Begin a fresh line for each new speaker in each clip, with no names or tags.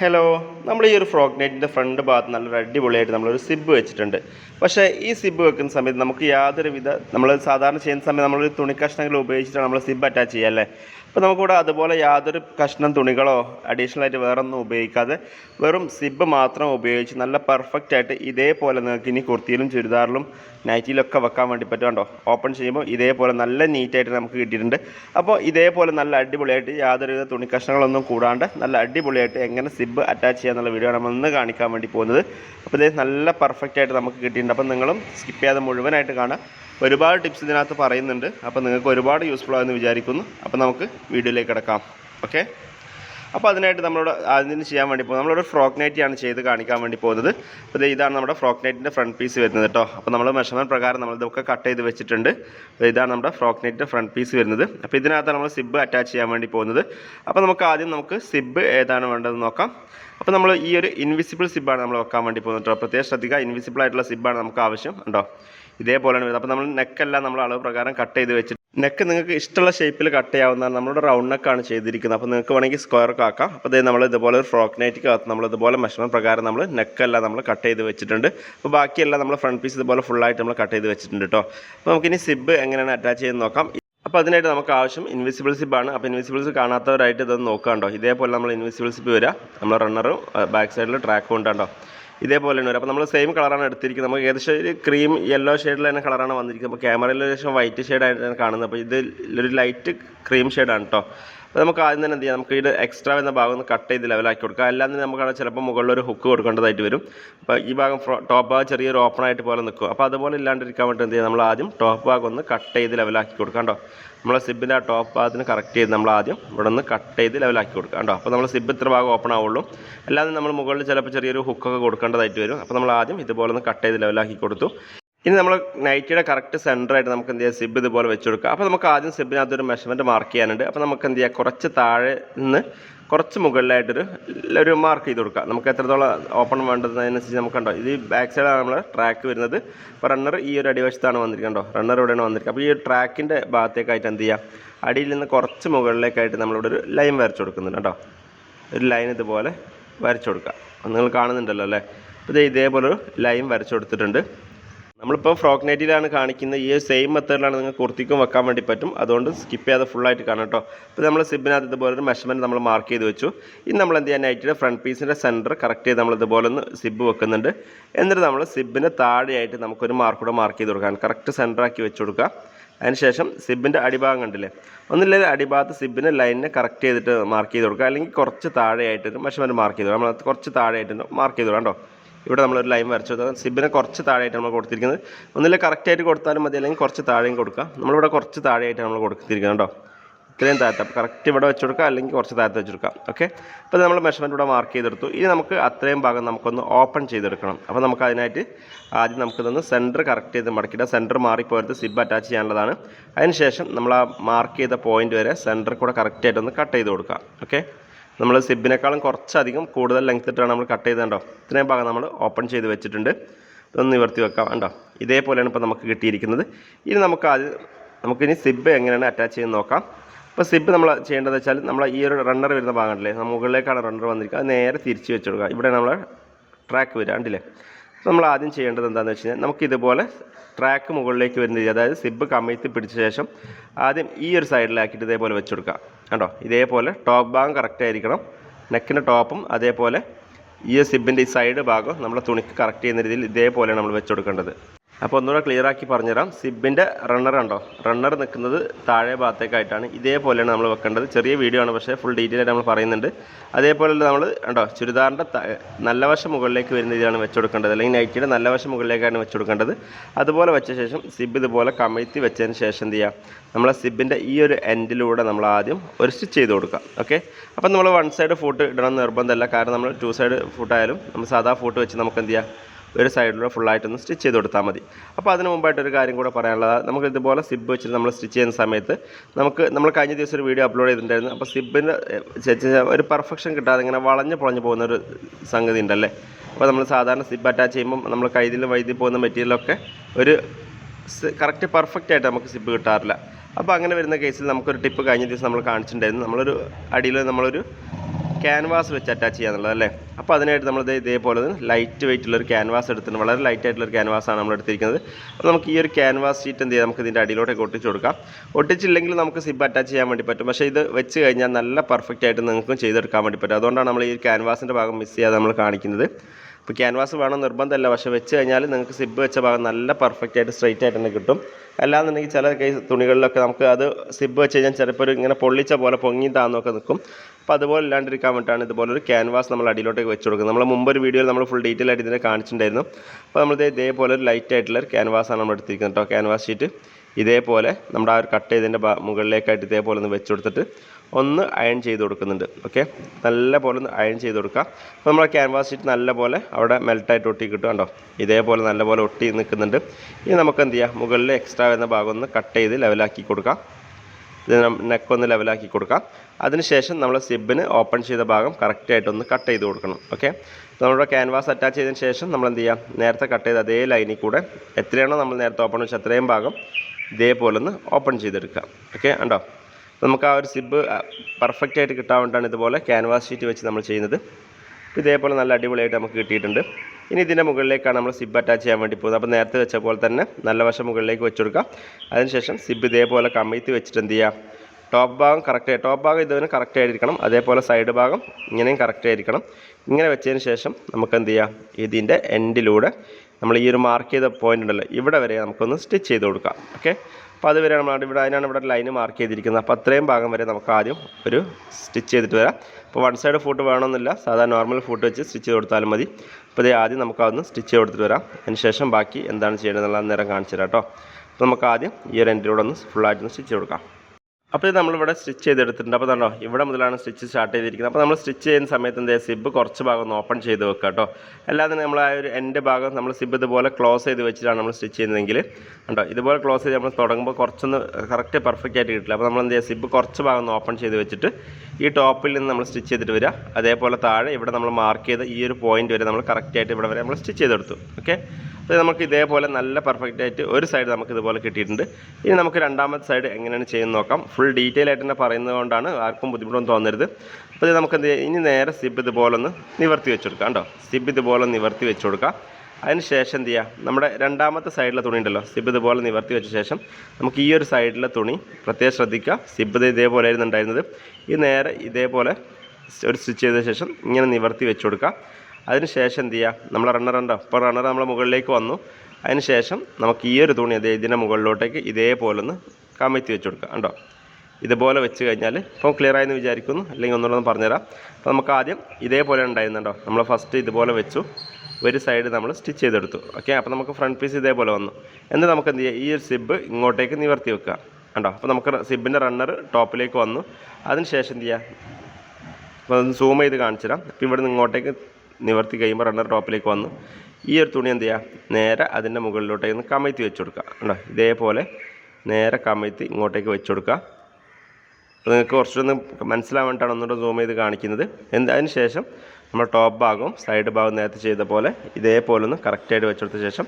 Hello നമ്മൾ ഈ ഒരു ഫ്രോക്ക് നെറ്റിന്റെ ഫ്രണ്ട് ഭാഗത്ത് നല്ലൊരു അടിപൊളിയായിട്ട് നമ്മളൊരു സിബ് വെച്ചിട്ടുണ്ട്. പക്ഷേ ഈ സിബ് വെക്കുന്ന സമയത്ത് നമുക്ക് യാതൊരു വിധ നമ്മൾ സാധാരണ ചെയ്യുന്ന സമയത്ത് നമ്മളൊരു തുണിക്കഷ്ണങ്ങൾ ഉപയോഗിച്ചിട്ടാണ് നമ്മൾ സിബ് അറ്റാച്ച് ചെയ്യുക അല്ലേ? അപ്പോൾ നമുക്കിവിടെ അതുപോലെ യാതൊരു കഷ്ണം തുണികളോ അഡീഷണൽ ആയിട്ട് വേറെ ഒന്നും ഉപയോഗിക്കാതെ വെറും സിബ് മാത്രം ഉപയോഗിച്ച് നല്ല പെർഫെക്റ്റ് ആയിട്ട് ഇതേപോലെ നിങ്ങൾക്ക് ഇനി കുർത്തിയിലും ചുരിദാറിലും നൈറ്റിയിലൊക്കെ വെക്കാൻ വേണ്ടി പറ്റും കണ്ടോ? ഓപ്പൺ ചെയ്യുമ്പോൾ ഇതേപോലെ നല്ല നീറ്റായിട്ട് നമുക്ക് കിട്ടിയിട്ടുണ്ട്. അപ്പോൾ ഇതേപോലെ നല്ല അടിപൊളിയായിട്ട് യാതൊരുവിധ തുണി കഷ്ണങ്ങളൊന്നും കൂടാണ്ട് നല്ല അടിപൊളിയായിട്ട് എങ്ങനെ സിബ് അറ്റാച്ച് ചെയ്യാന്നുള്ള വീഡിയോ നമ്മൾ ഇന്ന് കാണിക്കാൻ വേണ്ടി പോകുന്നത്. അപ്പോൾ ഇത് നല്ല പെർഫെക്റ്റ് ആയിട്ട് നമുക്ക് കിട്ടിയിട്ടുണ്ട്. അപ്പോൾ നിങ്ങളും സ്കിപ്പ് ചെയ്യാതെ മുഴുവനായിട്ട് കാണാം. ഒരുപാട് ടിപ്സ് ഇതിനകത്ത് പറയുന്നുണ്ട്. അപ്പോൾ നിങ്ങൾക്ക് ഒരുപാട് യൂസ്ഫുൾ ആകുമെന്ന് വിചാരിക്കുന്നു. അപ്പോൾ നമുക്ക് വീഡിയോയിലേക്ക് കിടക്കാം. ഓക്കെ അപ്പോൾ അതിനായിട്ട് നമ്മളോട് അതിന് ചെയ്യാൻ വേണ്ടി പോകുന്നത് നമ്മളൊരു ഫ്രോക്ക് നൈറ്റിയാണ് ചെയ്ത് കാണിക്കാൻ വേണ്ടി പോകുന്നത്. അപ്പോൾ ഇതാണ് നമ്മുടെ ഫ്രോക്ക് നൈറ്റിന്റെ ഫ്രണ്ട് പീസ് വരുന്നത് കേട്ടോ അപ്പോൾ നമ്മൾ മെഷർമെന്റ് പ്രകാരം നമ്മൾ ഇതൊക്കെ കട്ട് ചെയ്ത് വെച്ചിട്ടുണ്ട്. അപ്പോൾ ഇതാണ് നമ്മുടെ ഫ്രോക്ക് നൈറ്റിന്റെ ഫ്രണ്ട് പീസ് വരുന്നത്. അപ്പോൾ ഇതിനകത്ത് നമ്മൾ സിബ് അറ്റാച്ച് ചെയ്യാൻ വേണ്ടി പോകുന്നത്. അപ്പോൾ നമുക്ക് ആദ്യം നമുക്ക് സിബ് ഏതാണ് വേണ്ടതെന്ന് നോക്കാം. അപ്പോൾ നമ്മൾ ഈ ഒരു ഇൻവിസിബിൾ സിബാണ് നമ്മൾ വെക്കാൻ വേണ്ടി പോകുന്നത് കേട്ടോ പ്രത്യേകം ശ്രദ്ധിക്കുക. ഇൻവിസിബിൾ ആയിട്ടുള്ള സിബാണ് നമുക്ക് ആവശ്യം. ഉണ്ടോ? ഇതേപോലെയാണ് വരുന്നത്. അപ്പോൾ നമ്മൾ നെക്കെല്ലാം നമ്മൾ അളവ് പ്രകാരം കട്ട് ചെയ്ത് വെച്ചിട്ട് നെക്ക് നിങ്ങൾക്ക് ഇഷ്ടമുള്ള ഷേപ്പിൽ കട്ട് ചെയ്യാവുന്നതാണ്. നമ്മളുടെ റൗണ്ട് നെക്കാണ് ചെയ്തിരിക്കുന്നത്. അപ്പോൾ നിങ്ങൾക്ക് വേണമെങ്കിൽ സ്ക്വയർ ആക്കാം അപ്പോൾ അതേ നമ്മൾ ഇതുപോലെ ഒരു ഫ്രോക്ക് നൈറ്റിക്ക് അകത്ത് നമ്മൾ ഇതുപോലെ മെഷർമെന്റ് പ്രകാരം നമ്മൾ നെക്കെല്ലാം നമ്മൾ കട്ട് ചെയ്ത് വെച്ചിട്ടുണ്ട്. അപ്പോൾ ബാക്കിയെല്ലാം നമ്മൾ ഫ്രണ്ട് പീസ് ഇതുപോലെ ഫുള്ളായിട്ട് നമ്മൾ കട്ട് ചെയ്ത് വെച്ചിട്ടുണ്ട് കേട്ടോ അപ്പോൾ നമുക്കിനി സിബ് എങ്ങനെയാണ് അറ്റാച്ച് ചെയ്ത് നോക്കാം. അപ്പോൾ അതിനായിട്ട് നമുക്ക് ആവശ്യം ഇൻവിസിബിൾ സിബാണ് അപ്പോൾ ഇൻവിസിബിൾ സിബ് കാണാത്തവരായിട്ട് ഇതൊന്ന് നോക്കാണ്ടോ ഇതേപോലെ നമ്മൾ ഇൻവിസിബിൾ സിബ് വരിക നമ്മൾ റണ്ണറും ബാക്ക് സൈഡിൽ ട്രാക്കും ഉണ്ടാണ്ടോ ഇതേപോലെയാണ് വരും അപ്പോൾ നമ്മൾ സെയിം കളറാണ് എടുത്തിരിക്കുന്നത്. നമുക്ക് ഏകദേശം ഒരു ക്രീം യെല്ലോ ഷെയ്ഡിൽ തന്നെ കളറാണ് വന്നിരിക്കുന്നത്. അപ്പോൾ ക്യാമറയിൽ ഏകദേശം വൈറ്റ് ഷെയ്ഡായിട്ടാണ് കാണുന്നത്. അപ്പോൾ ഇത് ഒരു ലൈറ്റ് ക്രീം ഷെയ്ഡാണ് കേട്ടോ അപ്പോൾ നമുക്ക് ആദ്യം തന്നെ എന്ത് ചെയ്യാം? നമുക്ക് ഇത് എക്സ്ട്രാ എന്ന ഭാഗം ഒന്ന് കട്ട് ചെയ്ത് ലെവലാക്കി കൊടുക്കുക അല്ലാതെ നമുക്കവിടെ ചിലപ്പോൾ മുകളിൽ ഒരു ഹുക്ക് കൊടുക്കേണ്ടതായിട്ട് വരും. അപ്പോൾ ഈ ഭാഗം ടോപ്പ് ഭാഗം ചെറിയൊരു ഓപ്പൺ ആയിട്ട് പോലെ നിൽക്കും. അപ്പോൾ അതുപോലെ ഇല്ലാണ്ടിരിക്കാൻ വേണ്ടി എന്ത് ചെയ്യാം? നമ്മൾ ആദ്യം ടോപ്പ് ഭാഗം ഒന്ന് കട്ട് ചെയ്ത് ലെവലാക്കി കൊടുക്കാം കേട്ടോ നമ്മളെ സിബിന്റെ ആ ടോപ്പ് ഭാഗത്തിന് കറക്റ്റ് ചെയ്ത് നമ്മൾ ആദ്യം ഇവിടെ നിന്ന് കട്ട് ചെയ്ത് ലെവലാക്കി കൊടുക്കുക കേട്ടോ. അപ്പോൾ നമ്മൾ സിബ് ഇത്ര ഭാഗം ഓപ്പൺ ആവുള്ളൂ. അല്ലാതെ നമ്മൾ മുകളിൽ ചിലപ്പോൾ ചെറിയൊരു ഹുക്കൊക്കെ കൊടുക്കേണ്ടതായിട്ട് വരും. അപ്പോൾ നമ്മൾ ആദ്യം ഇതുപോലെ ഒന്ന് കട്ട് ചെയ്ത് ലെവലാക്കി കൊടുത്തു. ഇനി നമ്മൾ നൈറ്റിയുടെ കറക്റ്റ് സെന്ററായിട്ട് നമുക്ക് എന്ത് ചെയ്യാം? സിബ് ഇതുപോലെ വെച്ച് കൊടുക്കുക അപ്പോൾ നമുക്ക് ആദ്യം സിബിനകത്തൊരു മെഷർമെന്റ് മാർക്ക് ചെയ്യാനുണ്ട്. അപ്പോൾ നമുക്ക് എന്ത് ചെയ്യാം? കുറച്ച് താഴെ നിന്ന് കുറച്ച് മുകളിലായിട്ടൊരു ഒരു മാർക്ക് ചെയ്ത് കൊടുക്കുക നമുക്ക് എത്രത്തോളം ഓപ്പൺ വേണ്ടതിനനുസരിച്ച് നമുക്ക് കണ്ടോ? ഇത് ബാക്ക് സൈഡാണ് നമ്മൾ ട്രാക്ക് വരുന്നത്. അപ്പോൾ റണ്ണർ ഈ ഒരു അടിവശത്താണ് വന്നിരിക്കണ്ടോ റണ്ണർ ഇവിടെയാണ് വന്നിരിക്കുക അപ്പോൾ ഈ ട്രാക്കിന്റെ ഭാഗത്തേക്കായിട്ട് എന്ത് ചെയ്യുക അടിയിൽ നിന്ന് കുറച്ച് മുകളിലേക്കായിട്ട് നമ്മളിവിടെ ഒരു ലൈൻ വരച്ച് കൊടുക്കുന്നുണ്ട് കേട്ടോ ഒരു ലൈൻ ഇതുപോലെ വരച്ച് കൊടുക്കുക നിങ്ങൾ കാണുന്നുണ്ടല്ലോ അല്ലേ? അപ്പോൾ ഇത് ഇതേപോലെ ഒരു ലൈൻ വരച്ച് കൊടുത്തിട്ടുണ്ട്. നമ്മളിപ്പോൾ ഫ്രോക്ക് നൈറ്റിലാണ് കാണിക്കുന്നത്. ഈ സെയിം മെത്തേഡിലാണ് നിങ്ങൾക്ക് കുർത്തിക്കും വെക്കാൻ വേണ്ടി പറ്റും. അതുകൊണ്ട് സ്കിപ്പ് ചെയ്യാതെ ഫുള്ളായിട്ട് കാണാം കേട്ടോ. അപ്പോൾ നമ്മൾ സിബിനകത്ത് ഇതുപോലെ ഒരു മെഷർമെന്റ് നമ്മൾ മാർക്ക് ചെയ്ത് വെച്ചു. ഇനി നമ്മൾ എന്ത് ചെയ്യാൻ നൈറ്റിയുടെ ഫ്രണ്ട് പീസിന്റെ സെന്റർ കറക്റ്റ് ചെയ്ത് നമ്മൾ ഇതുപോലെ ഒന്ന് സിബ് വെക്കുന്നുണ്ട്. എന്നിട്ട് നമ്മൾ സിബിന് താഴെയായിട്ട് നമുക്കൊരു മാർക്ക് കൂടെ മാർക്ക് ചെയ്ത് കൊടുക്കാൻ കറക്റ്റ് സെന്ററാക്കി വെച്ച് കൊടുക്കുക അതിനുശേഷം സിബിന്റെ അടിഭാഗം കണ്ടില്ലേ? ഒന്നില്ലെങ്കിൽ അടിഭാഗത്ത് സിബിന്റെ ലൈനിനെ കറക്റ്റ് ചെയ്തിട്ട് മാർക്ക് ചെയ്ത് കൊടുക്കുക അല്ലെങ്കിൽ കുറച്ച് താഴെയായിട്ട് മെഷർമെന്റ് മാർക്ക് ചെയ്ത് നമ്മൾ കുറച്ച് താഴെയായിട്ട് മാർക്ക് ചെയ്ത് കണ്ടോ ഇവിടെ നമ്മളൊരു ലൈൻ വരച്ചു കൊടുക്കുക സിബിനെ കുറച്ച് താഴെയായിട്ട് നമ്മൾ കൊടുത്തിരിക്കുന്നത്. ഒന്നില്ല കറക്റ്റായിട്ട് കൊടുത്താലും മതി അല്ലെങ്കിൽ കുറച്ച് താഴെയും കൊടുക്കുക നമ്മളിവിടെ കുറച്ച് താഴെയായിട്ട് നമ്മൾ കൊടുത്തിരിക്കുന്നത് കേട്ടോ. ഇത്രയും താഴത്ത് അപ്പോൾ കറക്റ്റ് ഇവിടെ വെച്ച് കൊടുക്കുക അല്ലെങ്കിൽ കുറച്ച് താഴത്ത് വെച്ച് കൊടുക്കാം. ഓക്കെ അപ്പോൾ നമ്മൾ മെഷർമെന്റ് ഇവിടെ മാർക്ക് ചെയ്തെടുത്തു. ഇനി നമുക്ക് അത്രയും ഭാഗം നമുക്കൊന്ന് ഓപ്പൺ ചെയ്തെടുക്കണം. അപ്പോൾ നമുക്ക് അതിനായിട്ട് ആദ്യം നമുക്കിതൊന്ന് സെന്റർ കറക്റ്റ് ചെയ്ത് മടക്കിയിട്ട് സെന്റർ മാറിപ്പോയത് സിബ് അറ്റാച്ച് ചെയ്യാനുള്ളതാണ്. അതിനുശേഷം നമ്മൾ ആ മാർക്ക് ചെയ്ത പോയിന്റ് വരെ സെന്റർ കൂടെ കറക്റ്റായിട്ടൊന്ന് കട്ട് ചെയ്ത് കൊടുക്കാം. ഓക്കെ നമ്മൾ സിബിനേക്കാളും കുറച്ചധികം കൂടുതൽ ലെങ്ത് ഇട്ടാണ് നമ്മൾ കട്ട് ചെയ്തേണ്ടോ ഇത്രയും ഭാഗം നമ്മൾ ഓപ്പൺ ചെയ്ത് വെച്ചിട്ടുണ്ട്. ഇതൊന്ന് നിവർത്തി വെക്കാം കണ്ടോ? ഇതേപോലെയാണ് ഇപ്പോൾ നമുക്ക് കിട്ടിയിരിക്കുന്നത്. ഇനി നമുക്ക് ആദ്യം നമുക്കിനി സിബ് എങ്ങനെയാണ് അറ്റാച്ച് ചെയ്ത് നോക്കാം. ഇപ്പോൾ സിബ് നമ്മൾ ചെയ്യേണ്ടത് വെച്ചാൽ നമ്മൾ ഈ ഒരു റണ്ണർ വരുന്ന ഭാഗമല്ലേ മുകളിലേക്കാണ് റണ്ണർ വന്നിരിക്കുക അത് നേരെ തിരിച്ച് വെച്ച് കൊടുക്കുക ഇവിടെ നമ്മൾ ട്രാക്ക് വരിക കണ്ടില്ലേ? നമ്മൾ ആദ്യം ചെയ്യേണ്ടത് എന്താണെന്ന് വെച്ച് കഴിഞ്ഞാൽ നമുക്ക് ഇതുപോലെ ട്രാക്ക് മുകളിലേക്ക് വരുന്ന രീതി അതായത് സിബ് കമ്മിത്തി പിടിച്ച ശേഷം ആദ്യം ഈ ഒരു സൈഡിലാക്കിയിട്ട് ഇതേപോലെ വെച്ച് കൊടുക്കുക കണ്ടോ? ഇതേപോലെ ടോപ്പ് ഭാഗം കറക്റ്റ് ആയിരിക്കണം. നെക്കിന്റെ ടോപ്പും അതേപോലെ ഈ സിബിന്റെ ഈ സൈഡ് ഭാഗം നമ്മൾ തുണിക്ക് കറക്റ്റ് ചെയ്യുന്ന രീതിയിൽ ഇതേപോലെ നമ്മൾ വെച്ച് കൊടുക്കേണ്ടത്. അപ്പോൾ ഒന്നുകൂടെ ക്ലിയർ ആക്കി പറഞ്ഞുതരാം. സിബിന്റെ റണ്ണർ ഉണ്ടോ? റണ്ണർ നിൽക്കുന്നത് താഴെ ഭാഗത്തേക്കായിട്ടാണ്. ഇതേപോലെയാണ് നമ്മൾ വെക്കേണ്ടത്. ചെറിയ വീഡിയോ ആണ് പക്ഷേ ഫുൾ ഡീറ്റെയിൽ ആയിട്ട് നമ്മൾ പറയുന്നുണ്ട്. അതേപോലെ നമ്മൾ ഉണ്ടോ? ചുരിദാറിന്റെ നല്ല വശം മുകളിലേക്ക് വരുന്ന രീതിയിലാണ് വെച്ച് കൊടുക്കേണ്ടത്. അല്ലെങ്കിൽ നൈറ്റിയുടെ നല്ല വശം മുകളിലേക്കാണ് വെച്ച് കൊടുക്കേണ്ടത്. അതുപോലെ വെച്ച ശേഷം സിബ് ഇതുപോലെ കമഴ്ത്തി വെച്ചതിന് ശേഷം എന്ത് ചെയ്യുക നമ്മളെ സിബിന്റെ ഈ ഒരു എൻഡിലൂടെ നമ്മൾ ആദ്യം ഒരു സ്റ്റിച്ച് ചെയ്ത് കൊടുക്കുക ഓക്കെ അപ്പം നമ്മൾ വൺ സൈഡ് ഫൂട്ട് ഇടണം നിർബന്ധമല്ല. കാരണം നമ്മൾ ടു സൈഡ് ഫൂട്ടായാലും നമ്മൾ സാധാ ഫൂട്ട് വെച്ച് നമുക്ക് എന്ത് ചെയ്യാം? ഒരു സൈഡിലൂടെ ഫുള്ളായിട്ടൊന്ന് സ്റ്റിച്ച് ചെയ്ത് കൊടുത്താൽ മതി. അപ്പോൾ അതിന് മുമ്പായിട്ട് ഒരു കാര്യം കൂടെ പറയാനുള്ളത് നമുക്ക് ഇതുപോലെ സിബ് വെച്ചിട്ട് നമ്മൾ സ്റ്റിച്ച് ചെയ്യുന്ന സമയത്ത് നമുക്ക് നമ്മൾ കഴിഞ്ഞ ദിവസം ഒരു വീഡിയോ അപ്ലോഡ് ചെയ്തിട്ടുണ്ടായിരുന്നു. അപ്പോൾ സിബിന്റെ ഒരു പെർഫെക്ഷൻ കിട്ടാതെ ഇങ്ങനെ വളഞ്ഞ് പൊളഞ്ഞ് പോകുന്ന ഒരു സംഗതി ഉണ്ടല്ലേ? അപ്പോൾ നമ്മൾ സാധാരണ സിബ് അറ്റാച്ച് ചെയ്യുമ്പോൾ നമ്മൾ കൈതിൽ വൈദ്യുതി പോകുന്ന മെറ്റീരിയലൊക്കെ ഒരു കറക്റ്റ് പെർഫെക്റ്റ് ആയിട്ട് നമുക്ക് സിബ് കിട്ടാറില്ല. അപ്പോൾ അങ്ങനെ വരുന്ന കേസിൽ നമുക്കൊരു ടിപ്പ് കഴിഞ്ഞ ദിവസം നമ്മൾ കാണിച്ചിട്ടുണ്ടായിരുന്നു. നമ്മളൊരു അടിയിൽ നമ്മളൊരു ക്യാൻവാസ് വെച്ച് അറ്റാച്ച് ചെയ്യാന്നുള്ളത് അല്ലേ? അപ്പോൾ അതിനായിട്ട് നമ്മൾ ഇതേപോലെ ലൈറ്റ് വെയിറ്റ് ഉള്ള ഒരു ക്യാൻവാസ് എടുത്തിട്ടുണ്ട്. വളരെ ലൈറ്റ് ആയിട്ടുള്ള ഒരു ക്യാൻവാസാണ് നമ്മൾ എടുത്തിരിക്കുന്നത്. അപ്പോൾ നമുക്ക് ഈ ഒരു ക്യാൻവാസ് ഷീറ്റ് എന്ത് ചെയ്യാം? നമുക്ക് ഇതിന്റെ അടിയിലോട്ടേക്ക് ഒട്ടിച്ച് കൊടുക്കാം. ഒട്ടിച്ചില്ലെങ്കിൽ നമുക്ക് സിബ് അറ്റാച്ച് ചെയ്യാൻ വേണ്ടി പറ്റും. പക്ഷേ ഇത് വെച്ച് കഴിഞ്ഞാൽ നല്ല പെർഫെക്റ്റ് ആയിട്ട് നിങ്ങൾക്കും ചെയ്തെടുക്കാൻ വേണ്ടി പറ്റും. അതുകൊണ്ടാണ് നമ്മൾ ഈ ക്യാൻവാസിന്റെ ഭാഗം മിസ് ചെയ്യാതെ നമ്മൾ കാണിക്കുന്നത്. ഇപ്പോൾ ക്യാൻവാസ് വേണം നിർബന്ധമല്ല. പക്ഷേ വെച്ച് കഴിഞ്ഞാൽ നിങ്ങൾക്ക് സിബ് വെച്ച ഭാഗം നല്ല പെർഫെക്റ്റ് ആയിട്ട് സ്ട്രൈറ്റ് ആയിട്ട് തന്നെ കിട്ടും. അല്ലാന്നുണ്ടെങ്കിൽ ചില കേസ് തുണികളിലൊക്കെ നമുക്ക് അത് സിബ് വെച്ച് കഴിഞ്ഞാൽ ചിലപ്പോൾ ഒരു ഇങ്ങനെ പൊള്ളിച്ച പോലെ പൊങ്ങി താന്നൊക്കെ നിൽക്കും. അപ്പോൾ അതുപോലെ ഇല്ലാണ്ടിരിക്കാൻ വേണ്ടിയിട്ടാണ് ഇതുപോലെ ഒരു ക്യാൻവാസ് നമ്മൾ അടിയിലോട്ടേക്ക് വെച്ച് കൊടുക്കുന്നത്. നമ്മൾ മുമ്പ് ഒരു വീഡിയോയിൽ നമ്മൾ ഫുൾ ഡീറ്റെയിൽ ആയിട്ട് ഇതിനെ കാണിച്ചിട്ടുണ്ടായിരുന്നു. അപ്പോൾ നമ്മൾ ഇതേപോലെ ഒരു ലൈറ്റ് ആയിട്ടുള്ള ഒരു ക്യാൻവാസാണ് നമ്മൾ എടുത്തിരിക്കുന്നത് കേട്ടോ. ക്യാൻവാസ് ഷീറ്റ് ഇതേപോലെ നമ്മുടെ ആ ഒരു കട്ട് ചെയ്തതിന്റെ മുകളിലേക്കായിട്ട് ഇതേപോലെ ഒന്ന് വെച്ച് കൊടുത്തിട്ട് ഒന്ന് അയൺ ചെയ്ത് കൊടുക്കുന്നുണ്ട്. ഓക്കെ നല്ല പോലെ ഒന്ന് അയൺ ചെയ്ത് കൊടുക്കുക. അപ്പോൾ നമ്മുടെ ക്യാൻവാസ് ഷീറ്റ് നല്ല പോലെ അവിടെ മെൽട്ടായിട്ട് ഒട്ടി കിട്ടും കണ്ടോ? ഇതേപോലെ നല്ല പോലെ ഒട്ടി നിൽക്കുന്നുണ്ട്. ഇനി നമുക്ക് എന്ത് ചെയ്യാം? മുകളിൽ എക്സ്ട്രാ വരുന്ന ഭാഗം ഒന്ന് കട്ട് ചെയ്ത് ലെവലാക്കി കൊടുക്കാം ഇത് നെക്ക് ഒന്ന് ലെവലാക്കി കൊടുക്കാം അതിനുശേഷം നമ്മൾ സിബിന് ഓപ്പൺ ചെയ്ത ഭാഗം കറക്റ്റായിട്ടൊന്ന് കട്ട് ചെയ്ത് കൊടുക്കണം. ഓക്കെ നമ്മുടെ ക്യാൻവാസ് അറ്റാച്ച് ചെയ്തതിന് ശേഷം നമ്മൾ എന്ത് ചെയ്യാം? നേരത്തെ കട്ട് ചെയ്ത അതേ ലൈനിൽ കൂടെ എത്രയാണോ നമ്മൾ നേരത്തെ ഓപ്പൺ വെച്ചാൽ അത്രയും ഭാഗം ഇതേപോലെ ഒന്ന് ഓപ്പൺ ചെയ്തെടുക്കുക. ഓക്കെ ഉണ്ടോ നമുക്ക് ആ ഒരു സിബ് പെർഫെക്റ്റ് ആയിട്ട് കിട്ടാൻ വേണ്ടിയിട്ടാണ് ഇതുപോലെ ക്യാൻവാസ് ഷീറ്റ് വെച്ച് നമ്മൾ ചെയ്യുന്നത്. ഇതേപോലെ നല്ല അടിപൊളിയായിട്ട് നമുക്ക് കിട്ടിയിട്ടുണ്ട്. ഇനി ഇതിന്റെ മുകളിലേക്കാണ് നമ്മൾ സിബ് അറ്റാച്ച് ചെയ്യാൻ വേണ്ടി പോകുന്നത്. അപ്പോൾ നേരത്തെ വെച്ച പോലെ തന്നെ നല്ല വശം മുകളിലേക്ക് വെച്ച് കൊടുക്കുക അതിനുശേഷം സിബ് ഇതേപോലെ കമ്മിത്തി വെച്ചിട്ട് എന്ത് ചെയ്യുക ടോപ്പ് ഭാഗം കറക്റ്റ് ടോപ്പ് ഭാഗം ഇതുവരെ കറക്റ്റ് ആയിരിക്കണം. അതേപോലെ സൈഡ് ഭാഗം ഇങ്ങനെയും കറക്റ്റ് ആയിരിക്കണം. ഇങ്ങനെ വെച്ചതിന് ശേഷം നമുക്ക് എന്ത് ചെയ്യാം? ഇതിന്റെ എൻഡിലൂടെ നമ്മൾ ഈ ഒരു മാർക്ക് ചെയ്ത പോയിന്റ് ഉണ്ടല്ലോ ഇവിടെ വരെ നമുക്കൊന്ന് സ്റ്റിച്ച് ചെയ്ത് കൊടുക്കാം. ഓക്കെ അപ്പോൾ അതുവരെ നമ്മൾ ഇവിടെ അതിനാണ് ഇവിടെ ലൈന് മാർക്ക് ചെയ്തിരിക്കുന്നത്. അപ്പോൾ അത്രയും ഭാഗം വരെ നമുക്ക് ആദ്യം ഒരു സ്റ്റിച്ച് ചെയ്തിട്ട് വരാം. അപ്പോൾ വൺ സൈഡ് ഫൂട്ട് വേണമെന്നില്ല. സാധാരണ നോർമൽ ഫൂട്ട് വെച്ച് സ്റ്റിച്ച് ചെയ്ത് കൊടുത്താലും മതി. അപ്പോൾ ഇത് ആദ്യം നമുക്ക് അതൊന്ന് സ്റ്റിച്ച് ചെയ്ത് കൊടുത്തിട്ട് വരാം. അതിന് ശേഷം ബാക്കി എന്താണ് ചെയ്യേണ്ടതെന്നുള്ള നേരം കാണിച്ചു തരാം കേട്ടോ. അപ്പോൾ നമുക്ക് ആദ്യം ഈ ഒരു എൻഡിലൂടെ ഒന്ന് ഫുള്ളായിട്ടൊന്ന് സ്റ്റിച്ച് ചെയ്ത് കൊടുക്കാം. അപ്പോൾ ഇത് നമ്മളിവിടെ സ്റ്റിച്ച് ചെയ്തെടുത്തിട്ടുണ്ട്. അപ്പോൾ കണ്ടോ ഇവിടെ മുതലാണ് സ്റ്റിച്ച് സ്റ്റാർട്ട് ചെയ്തിരിക്കുന്നത്. അപ്പോൾ നമ്മൾ സ്റ്റിച്ച് ചെയ്യുന്ന സമയത്ത് എന്താ സിബ് കുറച്ച് ഭാഗം ഒന്ന് ഓപ്പൺ ചെയ്ത് വെക്കുക കേട്ടോ. അല്ലാതെ നമ്മൾ ആ ഒരു എന്റെ ഭാഗം നമ്മൾ സിബ് ഇതുപോലെ ക്ലോസ് ചെയ്ത് വെച്ചിട്ടാണ് നമ്മൾ സ്റ്റിച്ച് ചെയ്യുന്നതെങ്കിൽ കണ്ടോ? ഇതുപോലെ ക്ലോസ് ചെയ്ത് നമ്മൾ തുടങ്ങുമ്പോൾ കുറച്ചൊന്ന് കറക്റ്റ് പെർഫെക്റ്റ് ആയിട്ട് കിട്ടില്ല. അപ്പോൾ നമ്മൾ എന്ത് ചെയ്യുക? സിബ് കുറച്ച് ഭാഗം ഒന്ന് ഓപ്പൺ ചെയ്ത് വെച്ചിട്ട് ഈ ടോപ്പിൽ നിന്ന് നമ്മൾ സ്റ്റിച്ച് ചെയ്തിട്ട് വരിക. അതേപോലെ താഴെ ഇവിടെ നമ്മൾ മാർക്ക് ചെയ്ത ഈ ഒരു പോയിന്റ് വരെ നമ്മൾ കറക്റ്റ് ആയിട്ട് ഇവിടെ വരെ നമ്മൾ സ്റ്റിച്ച് ചെയ്തെടുത്തു. ഓക്കെ അപ്പോൾ നമുക്ക് ഇതേപോലെ നല്ല പെർഫെക്റ്റ് ആയിട്ട് ഒരു സൈഡ് നമുക്ക് ഇതുപോലെ കിട്ടിയിട്ടുണ്ട്. ഇനി നമുക്ക് രണ്ടാമത്തെ സൈഡ് എങ്ങനെയാണ് ചെയ്യുന്നത് നോക്കാം. ഫുൾ ഡീറ്റെയിൽ ആയിട്ട് തന്നെ പറയുന്നത് കൊണ്ടാണ് ആർക്കും ബുദ്ധിമുട്ടൊന്നും തോന്നരുത്. അപ്പോൾ ഇത് നമുക്ക് എന്ത് ഇനി നേരെ സിബ് ഇതുപോലെ ഒന്ന് നിവർത്തി വെച്ച് കൊടുക്കാം കേട്ടോ. സിബ് ഇതുപോലെ നിവർത്തി വെച്ച് കൊടുക്കാം അതിന് ശേഷം എന്ത് ചെയ്യുക നമ്മുടെ രണ്ടാമത്തെ സൈഡിലെ തുണി ഉണ്ടല്ലോ സിബ് ഇതുപോലെ നിവർത്തി വെച്ച ശേഷം നമുക്ക് ഈ ഒരു സൈഡിലെ തുണി പ്രത്യേകം ശ്രദ്ധിക്കുക. സിബ് ഇത് ഇതേപോലെ ആയിരുന്നു ഉണ്ടായിരുന്നത്. ഈ നേരെ ഇതേപോലെ ഒരു സ്റ്റിച്ച് ചെയ്ത ശേഷം ഇങ്ങനെ നിവർത്തി വെച്ച് കൊടുക്കുക അതിന് ശേഷം എന്ത് ചെയ്യുക നമ്മൾ റണ്ണർ ഉണ്ടോ? ഇപ്പോൾ റണ്ണർ നമ്മളെ മുകളിലേക്ക് വന്നു. അതിന് ശേഷം നമുക്ക് ഈ ഒരു തുണി അതേ ഇതിന്റെ മുകളിലോട്ടേക്ക് ഇതേപോലെ ഒന്ന് കമഴ്ത്തി വെച്ച് കൊടുക്കുക ഇതുപോലെ വെച്ച് കഴിഞ്ഞാൽ ഇപ്പം ക്ലിയർ ആയെന്ന് വിചാരിക്കുന്നു. അല്ലെങ്കിൽ ഒന്നുകൂടെ ഒന്ന് പറഞ്ഞുതരാം. അപ്പോൾ നമുക്ക് ആദ്യം ഇതേപോലെ ഉണ്ടായിരുന്നുണ്ടോ? നമ്മൾ ഫസ്റ്റ് ഇതുപോലെ വെച്ചു. ഒരു സൈഡ് നമ്മൾ സ്റ്റിച്ച് ചെയ്തെടുത്തു. ഓക്കെ അപ്പോൾ നമുക്ക് ഫ്രണ്ട് പീസ് ഇതേപോലെ വന്നു. എന്നിട്ട് നമുക്ക് എന്ത് ചെയ്യുക ഈ ഒരു സിബ് ഇങ്ങോട്ടേക്ക് നിവർത്തി വെക്കുക. കണ്ടോ? അപ്പോൾ നമുക്ക് സിബിന്റെ റണ്ണർ ടോപ്പിലേക്ക് വന്നു. അതിന് ശേഷം എന്ത് ചെയ്യുക അപ്പോൾ അതൊന്ന് സൂം ചെയ്ത് കാണിച്ചു തരാം അപ്പോൾ ഇവിടെ നിന്ന് ഇങ്ങോട്ടേക്ക് നിവർത്തി കഴിയുമ്പോൾ റണ്ണർ ടോപ്പിലേക്ക് വന്നു. ഈ ഒരു തുണി എന്ത് ചെയ്യുക നേരെ അതിന്റെ മുകളിലോട്ടേക്ക് കമഴ്ത്തി വെച്ച് കൊടുക്കുക. ഉണ്ടോ ഇതേപോലെ നേരെ കമഴ്ത്തി ഇങ്ങോട്ടേക്ക് വെച്ച് കൊടുക്കുക. അപ്പോൾ നിങ്ങൾക്ക് കുറച്ചൊന്ന് മനസ്സിലാവാൻ വേണ്ടിയിട്ടാണ് ഒന്നുകൂടെ സൂം ചെയ്ത് കാണിക്കുന്നത്. എന്ത് അതിന് ശേഷം നമ്മൾ ടോപ്പ് ഭാഗവും സൈഡ് ഭാഗവും നേരത്തെ ചെയ്ത പോലെ ഇതേപോലെ ഒന്ന് കറക്റ്റായിട്ട് വെച്ചെടുത്ത ശേഷം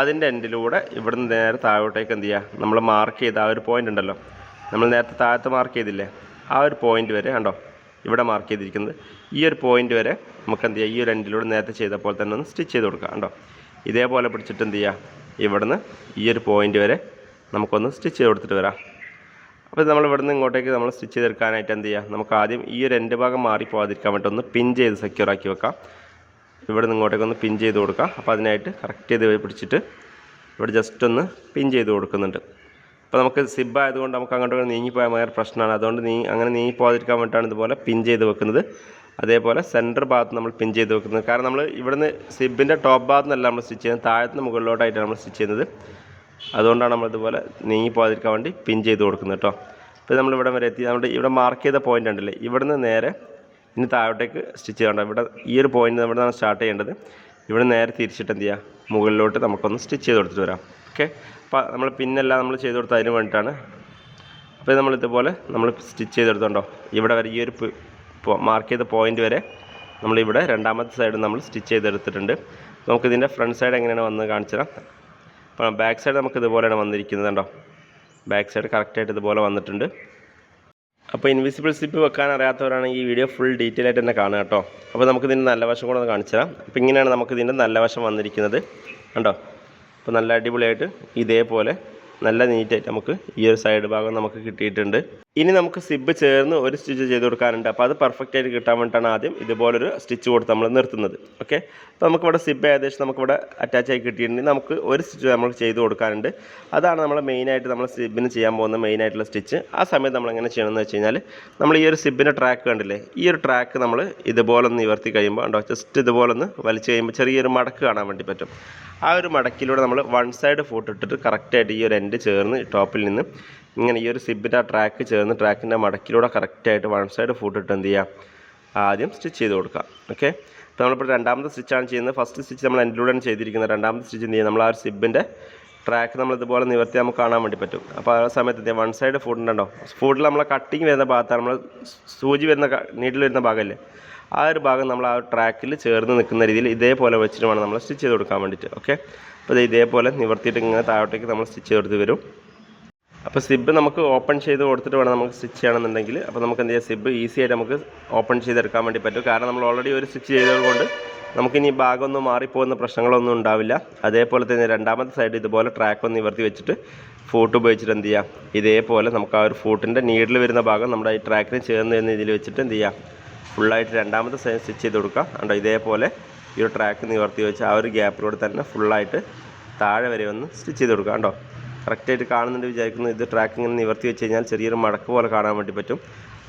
അതിന്റെ എൻഡിലൂടെ ഇവിടുന്ന് നേരെ താഴോട്ടേക്ക് എന്ത് ചെയ്യുക? നമ്മൾ മാർക്ക് ചെയ്ത ആ ഒരു പോയിന്റ് ഉണ്ടല്ലോ. നമ്മൾ നേരത്തെ താഴത്ത് മാർക്ക് ചെയ്തില്ലേ? ആ ഒരു പോയിന്റ് വരെ കണ്ടോ? ഇവിടെ മാർക്ക് ചെയ്തിരിക്കുന്നത്. ഈ ഒരു പോയിന്റ് വരെ നമുക്ക് എന്ത് ചെയ്യുക? ഈ ഒരു എൻഡിലൂടെ നേരത്തെ ചെയ്ത പോലെ തന്നെ ഒന്ന് സ്റ്റിച്ച് ചെയ്ത് കൊടുക്കുക കണ്ടോ? ഇതേപോലെ പിടിച്ചിട്ട് എന്ത് ചെയ്യുക? ഇവിടുന്ന് ഈ ഒരു പോയിന്റ് വരെ നമുക്കൊന്ന് സ്റ്റിച്ച് ചെയ്ത് കൊടുത്തിട്ട് വരാം. അപ്പോൾ നമ്മൾ ഇവിടുന്ന് ഇങ്ങോട്ടേക്ക് നമ്മൾ സ്റ്റിച്ച് ചെയ്തെടുക്കാനായിട്ട് എന്ത് ചെയ്യുക നമുക്ക് ആദ്യം ഈ ഒരു എന്റെ ഭാഗം മാറി പോകാതിരിക്കാൻ വേണ്ടി ഒന്ന് പിൻ ചെയ്ത് സെക്യൂർ ആക്കി വെക്കാം. ഇവിടെ നിന്ന് ഇങ്ങോട്ടേക്ക് ഒന്ന് പിൻ ചെയ്ത് കൊടുക്കാം. അപ്പോൾ അതിനായിട്ട് കറക്റ്റ് ചെയ്ത് പിടിച്ചിട്ട് ഇവിടെ ജസ്റ്റ് ഒന്ന് പിൻ ചെയ്ത് കൊടുക്കുന്നുണ്ട്. അപ്പോൾ നമുക്ക് സിബ് ആയതുകൊണ്ട് നമുക്ക് അങ്ങോട്ട് നീങ്ങിപ്പോയാൽ ഭയങ്കര പ്രശ്നമാണ്. അതുകൊണ്ട് നീ അങ്ങനെ നീങ്ങി പോകാതിരിക്കാൻ വേണ്ടിയിട്ടാണ് ഇതുപോലെ പിൻ ചെയ്ത് വെക്കുന്നത്. അതേപോലെ സെന്റർ ഭാഗത്ത് നമ്മൾ പിൻ ചെയ്ത് വെക്കുന്നത്. കാരണം നമ്മൾ ഇവിടുന്ന് സിബിന്റെ ടോപ്പ് ഭാഗത്തുനിന്നല്ല നമ്മൾ സ്റ്റിച്ച് ചെയ്യുന്നത്. താഴത്തുനിന്ന് മുകളിലോട്ടായിട്ടാണ് നമ്മൾ സ്റ്റിച്ച് ചെയ്യുന്നത്. അതുകൊണ്ടാണ് നമ്മൾ ഇതുപോലെ നീങ്ങി പോകാതിരിക്കാൻ വേണ്ടി പിൻ ചെയ്ത് കൊടുക്കുന്നത് കേട്ടോ. ഇപ്പോൾ നമ്മൾ ഇവിടെ വരെ എത്തി. നമ്മുടെ ഇവിടെ മാർക്ക് ചെയ്ത പോയിന്റ് ഉണ്ടല്ലേ? ഇവിടുന്ന് നേരെ ഇനി താഴോട്ടേക്ക് സ്റ്റിച്ച് ചെയ്യണ്ട ഇവിടെ ഈ ഒരു പോയിന്റ് ഇവിടെ നിന്നാണ് സ്റ്റാർട്ട് ചെയ്യേണ്ടത്. ഇവിടെ നേരെ തിരിച്ചിട്ട് എന്ത് ചെയ്യുക? മുകളിലോട്ട് നമുക്കൊന്ന് സ്റ്റിച്ച് ചെയ്ത് കൊടുത്തിട്ട് വരാം. ഓക്കെ അപ്പോൾ നമ്മൾ പിന്നെല്ലാം നമ്മൾ ചെയ്ത് കൊടുത്ത അതിന് വേണ്ടിയിട്ടാണ്. അപ്പോൾ നമ്മൾ ഇതുപോലെ നമ്മൾ സ്റ്റിച്ച് ചെയ്തെടുത്തോണ്ടോ? ഇവിടെ വരെ ഈ ഒരു മാർക്ക് ചെയ്ത പോയിന്റ് വരെ നമ്മളിവിടെ രണ്ടാമത്തെ സൈഡ് നമ്മൾ സ്റ്റിച്ച് ചെയ്തെടുത്തിട്ടുണ്ട്. നമുക്കിതിന്റെ ഫ്രണ്ട് സൈഡ് എങ്ങനെയാണ് വന്ന് കാണിച്ചു തരാം. അപ്പോൾ ബാക്ക് സൈഡ് നമുക്ക് ഇതുപോലെയാണ് വന്നിരിക്കുന്നത് കണ്ടോ? ബാക്ക് സൈഡ് കറക്റ്റായിട്ട് ഇതുപോലെ വന്നിട്ടുണ്ട്. അപ്പോൾ ഇൻവിസിബിൾ സിപ്പ് വെക്കാൻ അറിയാത്തവരാണെങ്കിൽ ഈ വീഡിയോ ഫുൾ ഡീറ്റെയിൽ ആയിട്ട് തന്നെ കാണുക കേട്ടോ. അപ്പോൾ നമുക്ക് ഇതിന്റെ നല്ല വശം കൂടെ ഒന്ന് കാണിച്ചു തരാം. അപ്പോൾ ഇങ്ങനെയാണ് നമുക്ക് ഇതിന്റെ നല്ല വശം വന്നിരിക്കുന്നത് കണ്ടോ? അപ്പോൾ നല്ല അടിപൊളിയായിട്ട് ഇതേപോലെ നല്ല നീറ്റായിട്ട് നമുക്ക് ഈ ഒരു സൈഡ് ഭാഗം നമുക്ക് കിട്ടിയിട്ടുണ്ട്. ഇനി നമുക്ക് സിബ് ചേർന്ന് ഒരു സ്റ്റിച്ച് ചെയ്ത് കൊടുക്കാനുണ്ട്. അപ്പോൾ അത് പെർഫെക്റ്റ് ആയിട്ട് കിട്ടാൻ വേണ്ടിയിട്ടാണ് ആദ്യം ഇതുപോലൊരു സ്റ്റിച്ച് കൊടുത്ത് നമ്മൾ നിർത്തുന്നത്. ഓക്കെ അപ്പോൾ നമുക്കിവിടെ സിബ് ഏകദേശം നമുക്കിവിടെ അറ്റാച്ച് ആയി കിട്ടിയിട്ടുണ്ടെങ്കിൽ നമുക്ക് ഒരു സ്റ്റിച്ച് നമ്മൾ ചെയ്ത് കൊടുക്കാനുണ്ട്. അതാണ് നമ്മൾ മെയിനായിട്ട് നമ്മൾ സിബിന് ചെയ്യാൻ പോകുന്ന മെയിനായിട്ടുള്ള സ്റ്റിച്ച്. ആ സമയത്ത് നമ്മൾ എങ്ങനെ ചെയ്യണമെന്ന് വെച്ച് കഴിഞ്ഞാൽ നമ്മൾ ഈ ഒരു സിബിന്റെ ട്രാക്ക് കണ്ടില്ലേ? ഈ ഒരു ട്രാക്ക് നമ്മൾ ഇതുപോലെ ഒന്ന് നിവർത്തി കഴിയുമ്പോൾ ഉണ്ടോ ജസ്റ്റ് ഇതുപോലെ ഒന്ന് വലിച്ചു കഴിയുമ്പോൾ ചെറിയൊരു മടക്ക് കാണാൻ വേണ്ടി പറ്റും. ആ ഒരു മടക്കിലൂടെ നമ്മൾ വൺ സൈഡ് ഫോട്ടോ ഇട്ടിട്ട് കറക്റ്റായിട്ട് ഈ ഒരു എൻഡ് ചേർന്ന് ടോപ്പിൽ നിന്ന് ഇങ്ങനെ ഈ ഒരു സിബിന്റെ ആ ട്രാക്ക് ചേർന്ന് ട്രാക്കിന്റെ മടക്കിലൂടെ കറക്റ്റായിട്ട് വൺ സൈഡ് ഫോട്ട് ഇട്ട് എന്ത് ചെയ്യുക ആദ്യം സ്റ്റിച്ച് ചെയ്ത് കൊടുക്കുക ഓക്കെ അപ്പോൾ നമ്മളിപ്പോൾ രണ്ടാമത്തെ സ്റ്റിച്ചാണ് ചെയ്യുന്നത്. ഫസ്റ്റ് സ്റ്റിച്ച് നമ്മൾ എൻഡിലൂടെയാണ് ചെയ്തിരിക്കുന്നത്. രണ്ടാമത്തെ സ്റ്റിച്ച് എന്ത് ചെയ്യുക നമ്മൾ ആ ഒരു സിബിന്റെ ട്രാക്ക് നമ്മൾ ഇതുപോലെ നിവർത്തി നമുക്ക് കാണാൻ വേണ്ടി പറ്റും. അപ്പോൾ ആ സമയത്ത് വൺ സൈഡ് ഫുഡുണ്ടോ ഫുഡിൽ നമ്മളെ കട്ടിങ് വരുന്ന ഭാഗത്താണ്. നമ്മൾ സൂചി വരുന്ന നീഡിൽ വരുന്ന ഭാഗമല്ലേ ആ ഒരു ഭാഗം നമ്മൾ ആ ട്രാക്കിൽ ചേർന്ന് നിൽക്കുന്ന രീതിയിൽ ഇതേപോലെ വെച്ചിട്ട് വേണം നമ്മൾ സ്റ്റിച്ച് ചെയ്ത് കൊടുക്കാൻ വേണ്ടിയിട്ട്. ഓക്കെ അപ്പോൾ ഇത് ഇതേപോലെ നിവർത്തിയിട്ട് ഇങ്ങനെ താഴോട്ടേക്ക് നമ്മൾ സ്റ്റിച്ച് ചെയ്ത് വരും. അപ്പോൾ സിബ് നമുക്ക് ഓപ്പൺ ചെയ്ത് കൊടുത്തിട്ട് വേണം നമുക്ക് സ്റ്റിച്ച് ചെയ്യണമെന്നുണ്ടെങ്കിൽ. അപ്പോൾ നമുക്ക് എന്ത് ചെയ്യാം? സിബ് ഈസി ആയിട്ട് നമുക്ക് ഓപ്പൺ ചെയ്തെടുക്കാൻ വേണ്ടി പറ്റും. കാരണം നമ്മൾ ഓൾറെഡി ഒരു സ്റ്റിച്ച് ചെയ്തതുകൊണ്ട് നമുക്കിനി ഭാഗമൊന്നും മാറിപ്പോകുന്ന പ്രശ്നങ്ങളൊന്നും ഉണ്ടാവില്ല. അതേപോലെ തന്നെ രണ്ടാമത്തെ സൈഡ് ഇതുപോലെ ട്രാക്ക് ഒന്ന് നിവർത്തി വെച്ചിട്ട് ഫൂട്ട് ഉപയോഗിച്ചിട്ട് എന്ത് ചെയ്യാം? ഇതേപോലെ നമുക്ക് ആ ഒരു ഫൂട്ടിന്റെ നീഡിൽ വരുന്ന ഭാഗം നമ്മുടെ ഈ ട്രാക്കിന് ചേർന്ന് വരുന്ന ഇതിൽ വെച്ചിട്ട് എന്ത് ചെയ്യാം? ഫുള്ളായിട്ട് രണ്ടാമത്തെ സൈഡ് സ്റ്റിച്ച് ചെയ്ത് കൊടുക്കാം. കണ്ടോ? ഇതേപോലെ ഈ ഒരു ട്രാക്ക് നിവർത്തി വെച്ച് ആ ഒരു ഗ്യാപ്പിലൂടെ തന്നെ ഫുള്ളായിട്ട് താഴെ വരെ ഒന്ന് സ്റ്റിച്ച് ചെയ്ത് കൊടുക്കാം. കണ്ടോ? കറക്റ്റായിട്ട് കാണുന്നുണ്ട് വിചാരിക്കുന്നു. ഇത് ട്രാക്കിങ് നിവർത്തി വെച്ച് കഴിഞ്ഞാൽ ചെറിയൊരു മടക്ക് പോലെ കാണാൻ വേണ്ടി പറ്റും.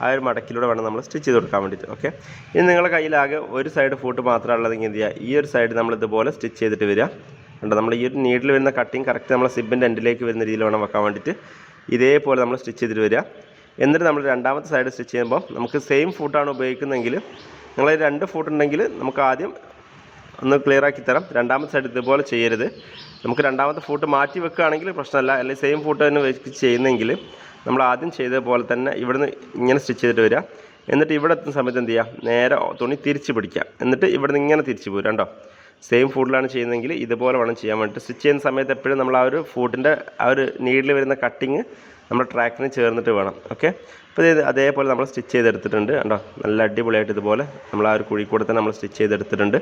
ആ ഒരു മടക്കിലൂടെ വേണം നമ്മൾ സ്റ്റിച്ച് ചെയ്ത് കൊടുക്കാൻ വേണ്ടിയിട്ട് ഓക്കെ ഇനി നിങ്ങളുടെ കയ്യിലാകെ ഒരു സൈഡ് ഫൂട്ട് മാത്രമേ ഉള്ളതെങ്കിൽ എന്ത് ചെയ്യുക? ഈ ഒരു സൈഡ് നമ്മൾ ഇതുപോലെ സ്റ്റിച്ച് ചെയ്തിട്ട് വരിക. കണ്ടോ? നമ്മൾ ഈ ഒരു നീഡിൽ വരുന്ന കട്ടിങ് കറക്റ്റ് നമ്മൾ സിബിന്റെ എൻഡിലേക്ക് വരുന്ന രീതിയിൽ വേണം വെക്കാൻ വേണ്ടിയിട്ട് ഇതേപോലെ നമ്മൾ സ്റ്റിച്ച് ചെയ്തിട്ട് വരിക. എന്നിട്ട് നമ്മൾ രണ്ടാമത്തെ സൈഡ് സ്റ്റിച്ച് ചെയ്യുമ്പോൾ നമുക്ക് സെയിം ഫൂട്ടാണ് ഉപയോഗിക്കുന്നതെങ്കിൽ നിങ്ങൾ രണ്ട് ഫൂട്ടുണ്ടെങ്കിൽ നമുക്ക് ആദ്യം ഒന്ന് ക്ലിയർ ആക്കി തരാം. രണ്ടാമത്തെ സൈഡ് ഇതുപോലെ ചെയ്യരുത്. നമുക്ക് രണ്ടാമത്തെ ഫൂട്ട് മാറ്റി വെക്കുകയാണെങ്കിൽ പ്രശ്നമല്ല. അല്ലെങ്കിൽ സെയിം ഫൂട്ട് തന്നെ വെച്ച് ചെയ്യുന്നെങ്കിൽ നമ്മൾ ആദ്യം ചെയ്ത പോലെ തന്നെ ഇവിടുന്ന് ഇങ്ങനെ സ്റ്റിച്ച് ചെയ്തിട്ട് വരിക. എന്നിട്ട് ഇവിടെ എത്തുന്ന സമയത്ത് എന്ത് ചെയ്യുക? നേരെ തുണി തിരിച്ച് പിടിക്കുക. എന്നിട്ട് ഇവിടുന്ന് ഇങ്ങനെ തിരിച്ച് പോരും കണ്ടോ സെയിം ഫുഡിലാണ് ചെയ്യുന്നതെങ്കിൽ ഇതുപോലെ വേണം ചെയ്യാൻ വേണ്ടിയിട്ട്. സ്റ്റിച്ച് ചെയ്യുന്ന സമയത്ത് എപ്പോഴും നമ്മൾ ആ ഒരു ഫുഡിന്റെ ആ ഒരു നീഡിൽ വരുന്ന കട്ടിങ് നമ്മൾ ട്രാക്കിന് ചേർന്നിട്ട് വേണം. ഓക്കെ അപ്പോൾ ഇത് അതേപോലെ നമ്മൾ സ്റ്റിച്ച് ചെയ്തെടുത്തിട്ടുണ്ട്. കണ്ടോ? നല്ല അടിപൊളിയായിട്ട് ഇതുപോലെ നമ്മൾ ആ ഒരു കുഴി തന്നെ നമ്മൾ സ്റ്റിച്ച് ചെയ്തെടുത്തിട്ടുണ്ട്.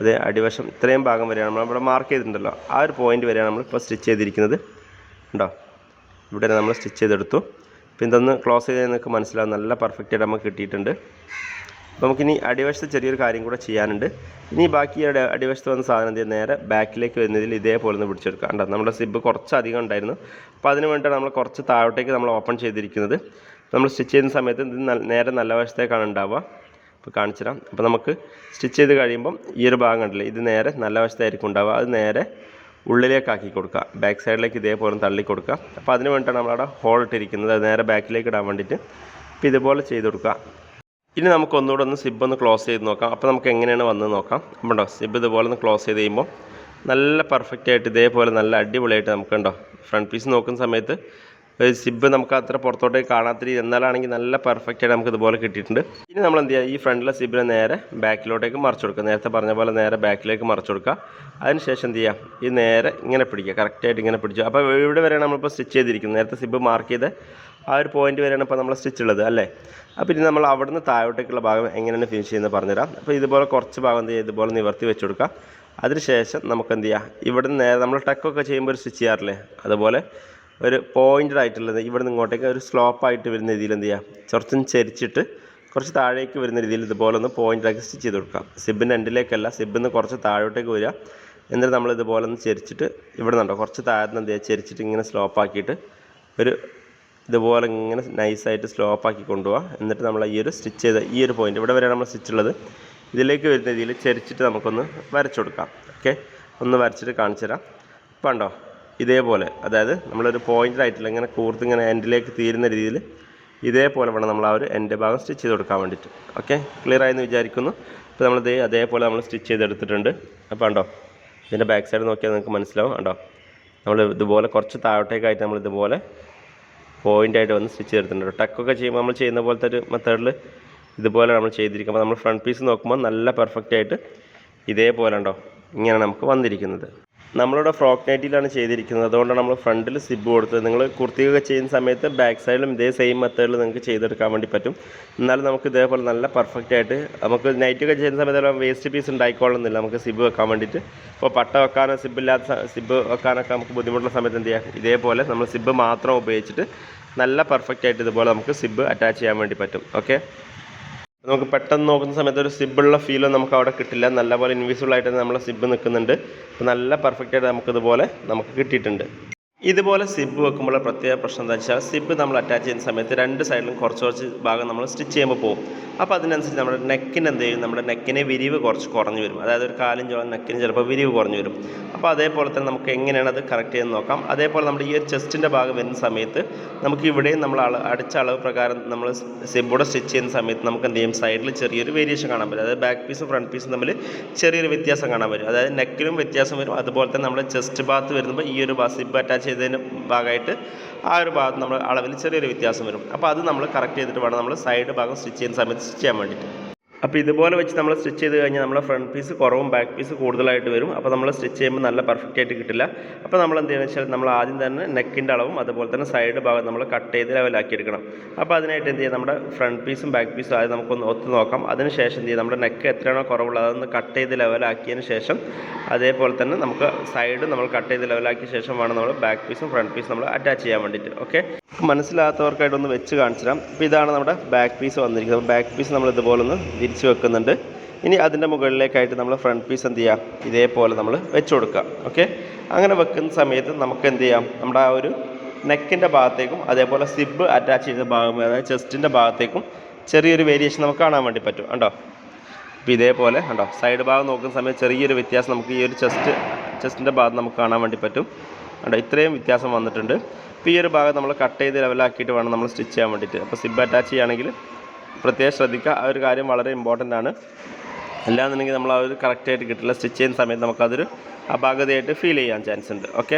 ഇത് അടിവശം ഇത്രയും ഭാഗം വരെയാണ്. നമ്മൾ ഇവിടെ മാർക്ക് ചെയ്തിട്ടുണ്ടല്ലോ. ആ ഒരു പോയിന്റ് വരെയാണ് നമ്മൾ ഇപ്പോൾ സ്റ്റിച്ച് ചെയ്തിരിക്കുന്നത്. ഉണ്ടോ ഇവിടെ നമ്മൾ സ്റ്റിച്ച് ചെയ്തെടുത്തു. അപ്പോൾ ഇതൊന്ന് ക്ലോസ് ചെയ്ത് നിങ്ങൾക്ക് മനസ്സിലാവും. നല്ല പെർഫെക്റ്റ് ആയിട്ട് നമുക്ക് കിട്ടിയിട്ടുണ്ട്. അപ്പോൾ നമുക്കിനി അടിവശത്ത് ചെറിയൊരു കാര്യം കൂടെ ചെയ്യാനുണ്ട്. ഇനി ബാക്കി അടി അടിവശത്ത് വന്ന സാധനം എന്ത്? നേരെ ബാക്കിലേക്ക് വരുന്നതിൽ ഇതേപോലെ ഒന്ന് പിടിച്ചെടുക്കുക. കണ്ടോ? നമ്മുടെ സിബ് കുറച്ച് അധികം ഉണ്ടായിരുന്നു. അപ്പോൾ അതിന് വേണ്ടിയിട്ടാണ് നമ്മൾ കുറച്ച് താഴോട്ടേക്ക് നമ്മൾ ഓപ്പൺ ചെയ്തിരിക്കുന്നത്. നമ്മൾ സ്റ്റിച്ച് ചെയ്യുന്ന സമയത്ത് ഇത് നേരെ നല്ല വശത്തേക്കാണ് ഉണ്ടാവുക. ഇപ്പോൾ കാണിച്ചു തരാം അപ്പോൾ നമുക്ക് സ്റ്റിച്ച് ചെയ്ത് കഴിയുമ്പം ഈ ഒരു ഭാഗം കണ്ടില്ലേ? ഇത് നേരെ നല്ല വശത്തായിരിക്കും ഉണ്ടാവുക. അത് നേരെ ഉള്ളിലേക്ക് ആക്കി കൊടുക്കുക. ബാക്ക് സൈഡിലേക്ക് ഇതേപോലെ തള്ളി കൊടുക്കുക. അപ്പോൾ അതിന് വേണ്ടിയിട്ടാണ് നമ്മളവിടെ ഹോൾ ഇട്ടിരിക്കുന്നത്. അത് നേരെ ബാക്കിലേക്ക് ഇടാൻ വേണ്ടിയിട്ട് അപ്പോൾ ഇതുപോലെ ചെയ്ത് കൊടുക്കുക. ഇനി നമുക്ക് ഒന്നുകൂടെ ഒന്ന് സിബ് ഒന്ന് ക്ലോസ് ചെയ്ത് നോക്കാം. അപ്പോൾ നമുക്ക് എങ്ങനെയാണ് വന്ന് നോക്കാം. അപ്പോൾ സിബ് ഇതുപോലെ ഒന്ന് ക്ലോസ് ചെയ്ത് കഴിയുമ്പോൾ നല്ല പെർഫെക്റ്റ് ആയിട്ട് ഇതേപോലെ നല്ല അടിപൊളിയായിട്ട് നമുക്ക് ഉണ്ടോ ഫ്രണ്ട് പീസ് നോക്കുന്ന സമയത്ത് സിബ് നമുക്ക് അത്ര പുറത്തോട്ടേക്ക് കാണാത്ത രീതി എന്നാലാണെങ്കിൽ നല്ല പെർഫെക്റ്റ് ആയിട്ട് നമുക്ക് ഇതുപോലെ കിട്ടിയിട്ടുണ്ട്. ഇനി നമ്മൾ എന്ത് ചെയ്യുക ഈ ഫ്രണ്ടിലെ സിബിനെ നേരെ ബാക്കിലോട്ടേക്ക് മറിച്ച് കൊടുക്കുക. നേരത്തെ പറഞ്ഞ പോലെ നേരെ ബാക്കിലേക്ക് മറിച്ച് കൊടുക്കുക. അതിനുശേഷം എന്ത് ചെയ്യുക ഈ നേരെ ഇങ്ങനെ പിടിക്കുക. കറക്റ്റായിട്ട് ഇങ്ങനെ പിടിച്ചു. അപ്പോൾ ഇവിടെ വരെയാണ് നമ്മളിപ്പോൾ സ്റ്റിച്ച് ചെയ്തിരിക്കുന്നത്. നേരത്തെ സിബ് മാർക്ക് ചെയ്ത് ആ ഒരു പോയിന്റ് വരെയാണ് ഇപ്പോൾ നമ്മൾ സ്റ്റിച്ച് ഉള്ളത് അല്ലേ? അപ്പോൾ ഇനി നമ്മൾ അവിടുന്ന് താഴോട്ടേക്കുള്ള ഭാഗം എങ്ങനെയാണ് ഫിനിഷ് ചെയ്യുന്നത് പറഞ്ഞുതരാം. അപ്പോൾ ഇതുപോലെ കുറച്ച് ഭാഗം എന്ത് ചെയ്യുക ഇതുപോലെ നിവർത്തി വെച്ച് കൊടുക്കുക. അതിനുശേഷം നമുക്ക് എന്ത് ചെയ്യുക ഇവിടുന്ന് നേരെ നമ്മൾ ടക്കൊക്കെ ചെയ്യുമ്പോൾ ഒരു സ്റ്റിച്ച് ചെയ്യാറില്ലേ? അതുപോലെ ഒരു പോയിന്റഡ് ആയിട്ടുള്ളത് ഇവിടുന്ന് ഇങ്ങോട്ടേക്ക് ഒരു സ്ലോപ്പായിട്ട് വരുന്ന രീതിയിൽ എന്ത് ചെയ്യുക കുറച്ചും ചരിച്ചിട്ട് കുറച്ച് താഴേക്ക് വരുന്ന രീതിയിൽ ഇതുപോലെ ഒന്ന് പോയിന്റാക്കി സ്റ്റിച്ച് ചെയ്ത് കൊടുക്കാം. സിബിന്റെ എൻഡിലേക്കല്ല സിബിൽ നിന്ന് കുറച്ച് താഴോട്ടേക്ക് വരിക. എന്നിട്ട് നമ്മൾ ഇതുപോലെ ഒന്ന് ചെരിച്ചിട്ട് ഇവിടെ നിന്നുണ്ടോ കുറച്ച് താഴ്ന്ന് എന്ത് ചെയ്യുക ചരിച്ചിട്ട് ഇങ്ങനെ സ്ലോപ്പാക്കിയിട്ട് ഒരു ഇതുപോലെ ഇങ്ങനെ നൈസായിട്ട് സ്ലോപ്പാക്കി കൊണ്ടുപോകാം എന്നിട്ട് നമ്മൾ ഈ ഒരു സ്റ്റിച്ച് ചെയ്ത ഈ ഒരു പോയിന്റ് ഇവിടെ വരെയാണ് നമ്മൾ സ്റ്റിച്ച് ഉള്ളത്. ഇതിലേക്ക് വരുന്ന രീതിയിൽ ചരിച്ചിട്ട് നമുക്കൊന്ന് വരച്ചു കൊടുക്കാം. ഓക്കെ ഒന്ന് വരച്ചിട്ട് കാണിച്ചു തരാം. ഇപ്പം ഉണ്ടോ ഇതേപോലെ അതായത് നമ്മളൊരു പോയിന്റ് ആയിട്ടില്ല ഇങ്ങനെ കൂർത്ത് ഇങ്ങനെ എൻഡിലേക്ക് തീരുന്ന രീതിയിൽ ഇതേപോലെ വേണം നമ്മൾ ആ ഒരു എന്റെ ഭാഗം സ്റ്റിച്ച് ചെയ്ത് കൊടുക്കാൻ വേണ്ടിയിട്ട്. ഓക്കെ ക്ലിയർ ആയെന്ന് വിചാരിക്കുന്നു. ഇപ്പോൾ നമ്മൾ ഇതേ അതേപോലെ നമ്മൾ സ്റ്റിച്ച് ചെയ്തെടുത്തിട്ടുണ്ട്. അപ്പോൾ ഉണ്ടോ ഇതിന്റെ ബാക്ക് സൈഡ് നോക്കിയാൽ നിങ്ങൾക്ക് മനസ്സിലാവും. ഉണ്ടോ നമ്മൾ ഇതുപോലെ കുറച്ച് താഴോട്ടേക്കായിട്ട് നമ്മൾ ഇതുപോലെ പോയിന്റ് ആയിട്ട് വന്ന് സ്റ്റിച്ച് ചെയ്തിട്ടുണ്ട് ടക്കൊക്കെ ചെയ്യുമ്പോൾ നമ്മൾ ചെയ്യുന്ന പോലത്തെ ഒരു മെത്തേഡിൽ ഇതുപോലെ നമ്മൾ ചെയ്തിരിക്കുമ്പോൾ നമ്മൾ ഫ്രണ്ട് പീസ് നോക്കുമ്പോൾ നല്ല പെർഫെക്റ്റ് ആയിട്ട് ഇതേപോലെ ഉണ്ടോ ഇങ്ങനെ നമുക്ക് വന്നിരിക്കുന്നത്. നമ്മളിവിടെ ഫ്രോക്ക് നൈറ്റിലാണ് ചെയ്തിരിക്കുന്നത്. അതുകൊണ്ടാണ് നമ്മൾ ഫ്രണ്ടിൽ സിബ് കൊടുത്തത്. നിങ്ങൾ കുർത്തിയൊക്കെ ചെയ്യുന്ന സമയത്ത് ബാക്ക് സൈഡിലും ഇതേ സെയിം മെത്തേഡിൽ നിങ്ങൾക്ക് ചെയ്തെടുക്കാൻ വേണ്ടി പറ്റും. എന്നാലും നമുക്ക് ഇതേപോലെ നല്ല പെർഫെക്റ്റ് ആയിട്ട് നമുക്ക് നൈറ്റൊക്കെ ചെയ്യുന്ന സമയത്ത് വേസ്റ്റ് പീസ് ഉണ്ടായിക്കോളുന്നില്ല. നമുക്ക് സിബ് വെക്കാൻ വേണ്ടിയിട്ട്. ഇപ്പോൾ പട്ട വെക്കാനോ സിബ് ഇല്ലാത്ത സിബ് വെക്കാനൊക്കെ നമുക്ക് ബുദ്ധിമുട്ടുള്ള സമയത്ത് എന്ത് ചെയ്യാം? ഇതേപോലെ നമ്മൾ സിബ് മാത്രം ഉപയോഗിച്ചിട്ട് നല്ല പെർഫെക്റ്റ് ആയിട്ട് ഇതുപോലെ നമുക്ക് സിബ് അറ്റാച്ച് ചെയ്യാൻ വേണ്ടി പറ്റും. ഓക്കെ നമുക്ക് പെട്ടെന്ന് നോക്കുന്ന സമയത്ത് ഒരു സിബിളുള്ള ഫീൽ നമുക്ക് അവിടെ കിട്ടില്ല. നല്ലപോലെ ഇൻവിസിബിൾ ആയിട്ട് നമ്മളെ സിബ് നിൽക്കുന്നുണ്ട്. അപ്പോൾ നല്ല പെർഫെക്റ്റ് ആയിട്ട് നമുക്കിതുപോലെ നമുക്ക് കിട്ടിയിട്ടുണ്ട്. ഇതുപോലെ സിബ് വെക്കുമ്പോൾ പ്രത്യേക പ്രശ്നം എന്താ വെച്ചാൽ സിബ് നമ്മൾ അറ്റാച്ച് ചെയ്യുന്ന സമയത്ത് രണ്ട് സൈഡിലും കുറച്ച് കുറച്ച് ഭാഗം നമ്മൾ സ്റ്റിച്ച് ചെയ്യുമ്പോൾ പോകും. അപ്പോൾ അതിനനുസരിച്ച് നമ്മുടെ നെക്കിന് എന്ത് ചെയ്യും? നമ്മുടെ നെക്കിന് വിരിവ് കുറച്ച് കുറഞ്ഞു വരും. അതായത് ഒരു കാലും ചോളം നെക്കിന് ചിലപ്പോൾ വിരിവ് കുറഞ്ഞു വരും. അപ്പോൾ അതേപോലെ തന്നെ നമുക്ക് എങ്ങനെയാണ് അത് കറക്റ്റ് ചെയ്ത് നോക്കാം. അതേപോലെ നമ്മുടെ ഈ ഒരു ചെസ്റ്റിന്റെ ഭാഗം വരുന്ന സമയത്ത് നമുക്ക് ഇവിടെയും നമ്മൾ അടിച്ച അളവ് പ്രകാരം നമ്മൾ സിബൂടെ സ്റ്റിച്ച് ചെയ്യുന്ന സമയത്ത് നമുക്ക് എന്ത് ചെയ്യും? സൈഡിൽ ചെറിയൊരു വേരിയേഷൻ കാണാൻ പറ്റും. അതായത് ബാക്ക് പീസും ഫ്രണ്ട് പീസും തമ്മിൽ ചെറിയൊരു വ്യത്യാസം കാണാൻ പറ്റും. അതായത് നെക്കിലും വ്യത്യാസം വരും. അതുപോലെ തന്നെ നമ്മുടെ ചെസ്റ്റ് ഭാഗത്ത് വരുമ്പോൾ ഈ ഒരു സിബ് അറ്റാച്ച് ചെയ്തതിന് ഭാഗമായിട്ട് ആ ഒരു ഭാഗത്ത് നമ്മൾ അളവിൽ ചെറിയൊരു വ്യത്യാസം വരും. അപ്പോൾ അത് നമ്മൾ കറക്റ്റ് ചെയ്തിട്ട് വേണം നമ്മൾ സൈഡ് ഭാഗം സ്റ്റിച്ച് ചെയ്യുന്ന സമയത്ത് സ്റ്റിച്ച് ചെയ്യാൻ വേണ്ടിയിട്ട്. അപ്പോൾ ഇതുപോലെ വെച്ച് നമ്മൾ സ്റ്റിച്ച് ചെയ്ത് കഴിഞ്ഞാൽ നമ്മുടെ ഫ്രണ്ട് പീസ് കുറവും ബാക്ക് പീസ് കൂടുതലായിട്ട് വരും. അപ്പോൾ നമ്മൾ സ്റ്റിച്ച് ചെയ്യുമ്പോൾ നല്ല പെർഫെക്റ്റ് ആയിട്ട് കിട്ടില്ല. അപ്പോൾ നമ്മൾ എന്ത് ചെയ്യുന്നത് വെച്ചാൽ നമ്മൾ ആദ്യം തന്നെ നെക്കിന്റെ അളവും അതുപോലെ തന്നെ സൈഡ് ഭാഗം നമ്മൾ കട്ട് ചെയ്ത് ലെവലാക്കി എടുക്കണം. അപ്പോൾ അതിനായിട്ട് എന്ത് ചെയ്യുക നമ്മുടെ ഫ്രണ്ട് പീസും ബാക്ക് പീസും ആദ്യം നമുക്കൊന്ന് ഒത്തു നോക്കാം. അതിനുശേഷം എന്ത് ചെയ്യുക നമ്മുടെ നെക്ക് എത്രയാണോ കുറവുള്ളത് അതൊന്ന് കട്ട് ചെയ്ത് ലെവലാക്കിയതിന് ശേഷം അതേപോലെ തന്നെ നമുക്ക് സൈഡ് നമ്മൾ കട്ട് ചെയ്ത് ലെവലാക്കിയ ശേഷം വേണം നമ്മൾ ബാക്ക് പീസും ഫ്രണ്ട് പീസും നമ്മൾ അറ്റാച്ച് ചെയ്യാൻ വേണ്ടിയിട്ട്. ഓക്കെ മനസ്സിലാത്തവർക്കായിട്ടൊന്ന് വെച്ച് കാണിച്ചു തരാം. അപ്പോൾ ഇതാണ് നമ്മുടെ ബാക്ക് പീസ് വന്നിരിക്കുന്നത്. ബാക്ക് പീസ് നമ്മൾ ഇതുപോലെ ഒന്ന് തിരിച്ച് വെക്കുന്നുണ്ട്. ഇനി അതിന്റെ മുകളിലേക്കായിട്ട് നമ്മൾ ഫ്രണ്ട് പീസ് എന്ത് ചെയ്യാം? ഇതേപോലെ നമ്മൾ വെച്ച് കൊടുക്കുക ഓക്കെ അങ്ങനെ വെക്കുന്ന സമയത്ത് നമുക്ക് എന്ത് ചെയ്യാം? നമ്മുടെ ആ ഒരു നെക്കിന്റെ ഭാഗത്തേക്കും അതേപോലെ സിബ് അറ്റാച്ച് ചെയ്ത ഭാഗം അതായത് ചെസ്റ്റിന്റെ ഭാഗത്തേക്കും ചെറിയൊരു വേരിയേഷൻ നമുക്ക് കാണാൻ വേണ്ടി പറ്റും. കണ്ടോ? അപ്പോൾ ഇതേപോലെ കണ്ടോ? സൈഡ് ഭാഗം നോക്കുന്ന സമയത്ത് ചെറിയൊരു വ്യത്യാസം നമുക്ക് ഈ ഒരു ചെസ്റ്റ് ചെസ്റ്റിന്റെ ഭാഗം നമുക്ക് കാണാൻ വേണ്ടി പറ്റും. കണ്ടോ? ഇത്രയും വ്യത്യാസം വന്നിട്ടുണ്ട്. അപ്പോൾ ഈ ഒരു ഭാഗം നമ്മൾ കട്ട് ചെയ്ത് ലെവലാക്കിയിട്ട് വേണം നമ്മൾ സ്റ്റിച്ച് ചെയ്യാൻ വേണ്ടിയിട്ട്. അപ്പോൾ സിബ് അറ്റാച്ച് ചെയ്യുകയാണെങ്കിൽ പ്രത്യേകം ശ്രദ്ധിക്കുക. ആ ഒരു കാര്യം വളരെ ഇമ്പോർട്ടന്റ് ആണ്. അല്ലാന്നുണ്ടെങ്കിൽ നമ്മൾ ആ ഒരു കറക്റ്റായിട്ട് കിട്ടില്ല. സ്റ്റിച്ച് ചെയ്യുന്ന സമയത്ത് നമുക്കതൊരു അപാകതയായിട്ട് ഫീൽ ചെയ്യാൻ ചാൻസ് ഉണ്ട്. ഓക്കെ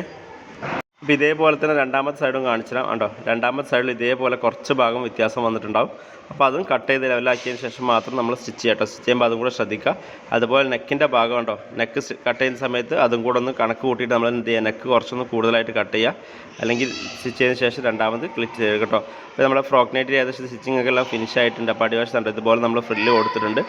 അപ്പോൾ ഇതേപോലെ തന്നെ രണ്ടാമത്തെ സൈഡും കാണിച്ചുതരാം. കണ്ടോ? രണ്ടാമത്തെ സൈഡിൽ ഇതേപോലെ കുറച്ച് ഭാഗം വ്യത്യാസം വന്നിട്ടുണ്ടാവും. അപ്പോൾ അതും കട്ട് ചെയ്ത് ലെവലാക്കിയതിന് ശേഷം മാത്രം നമ്മൾ സ്റ്റിച്ച് ചെയ്യട്ടോ സ്റ്റിച്ച് ചെയ്യുമ്പോൾ അതും കൂടെ ശ്രദ്ധിക്കുക. അതുപോലെ നെക്കിന്റെ ഭാഗം ഉണ്ടോ? നെക്ക് കട്ട് ചെയ്യുന്ന സമയത്ത് അതും കൂടെ ഒന്ന് കണക്ക് കൂട്ടിയിട്ട് നമ്മൾ എന്ത് ചെയ്യുക നെക്ക് കുറച്ചൊന്ന് കൂടുതലായിട്ട് കട്ട് ചെയ്യുക അല്ലെങ്കിൽ സ്റ്റിച്ച് ചെയ്തതിന് ശേഷം രണ്ടാമത് ക്ലിക്ക് ചെയ്യുക കേട്ടോ. അപ്പോൾ നമ്മുടെ ഫ്രോക്ക് നൈറ്റിൽ ഏകദേശം സ്റ്റിച്ചിങ് ഒക്കെ എല്ലാം ഫിനിഷ് ആയിട്ടുണ്ട്. അപ്പോൾ അടിവശത്തുണ്ട് ഇതുപോലെ നമ്മൾ ഫ്രില്ല് കൊടുത്തിട്ടുണ്ട്.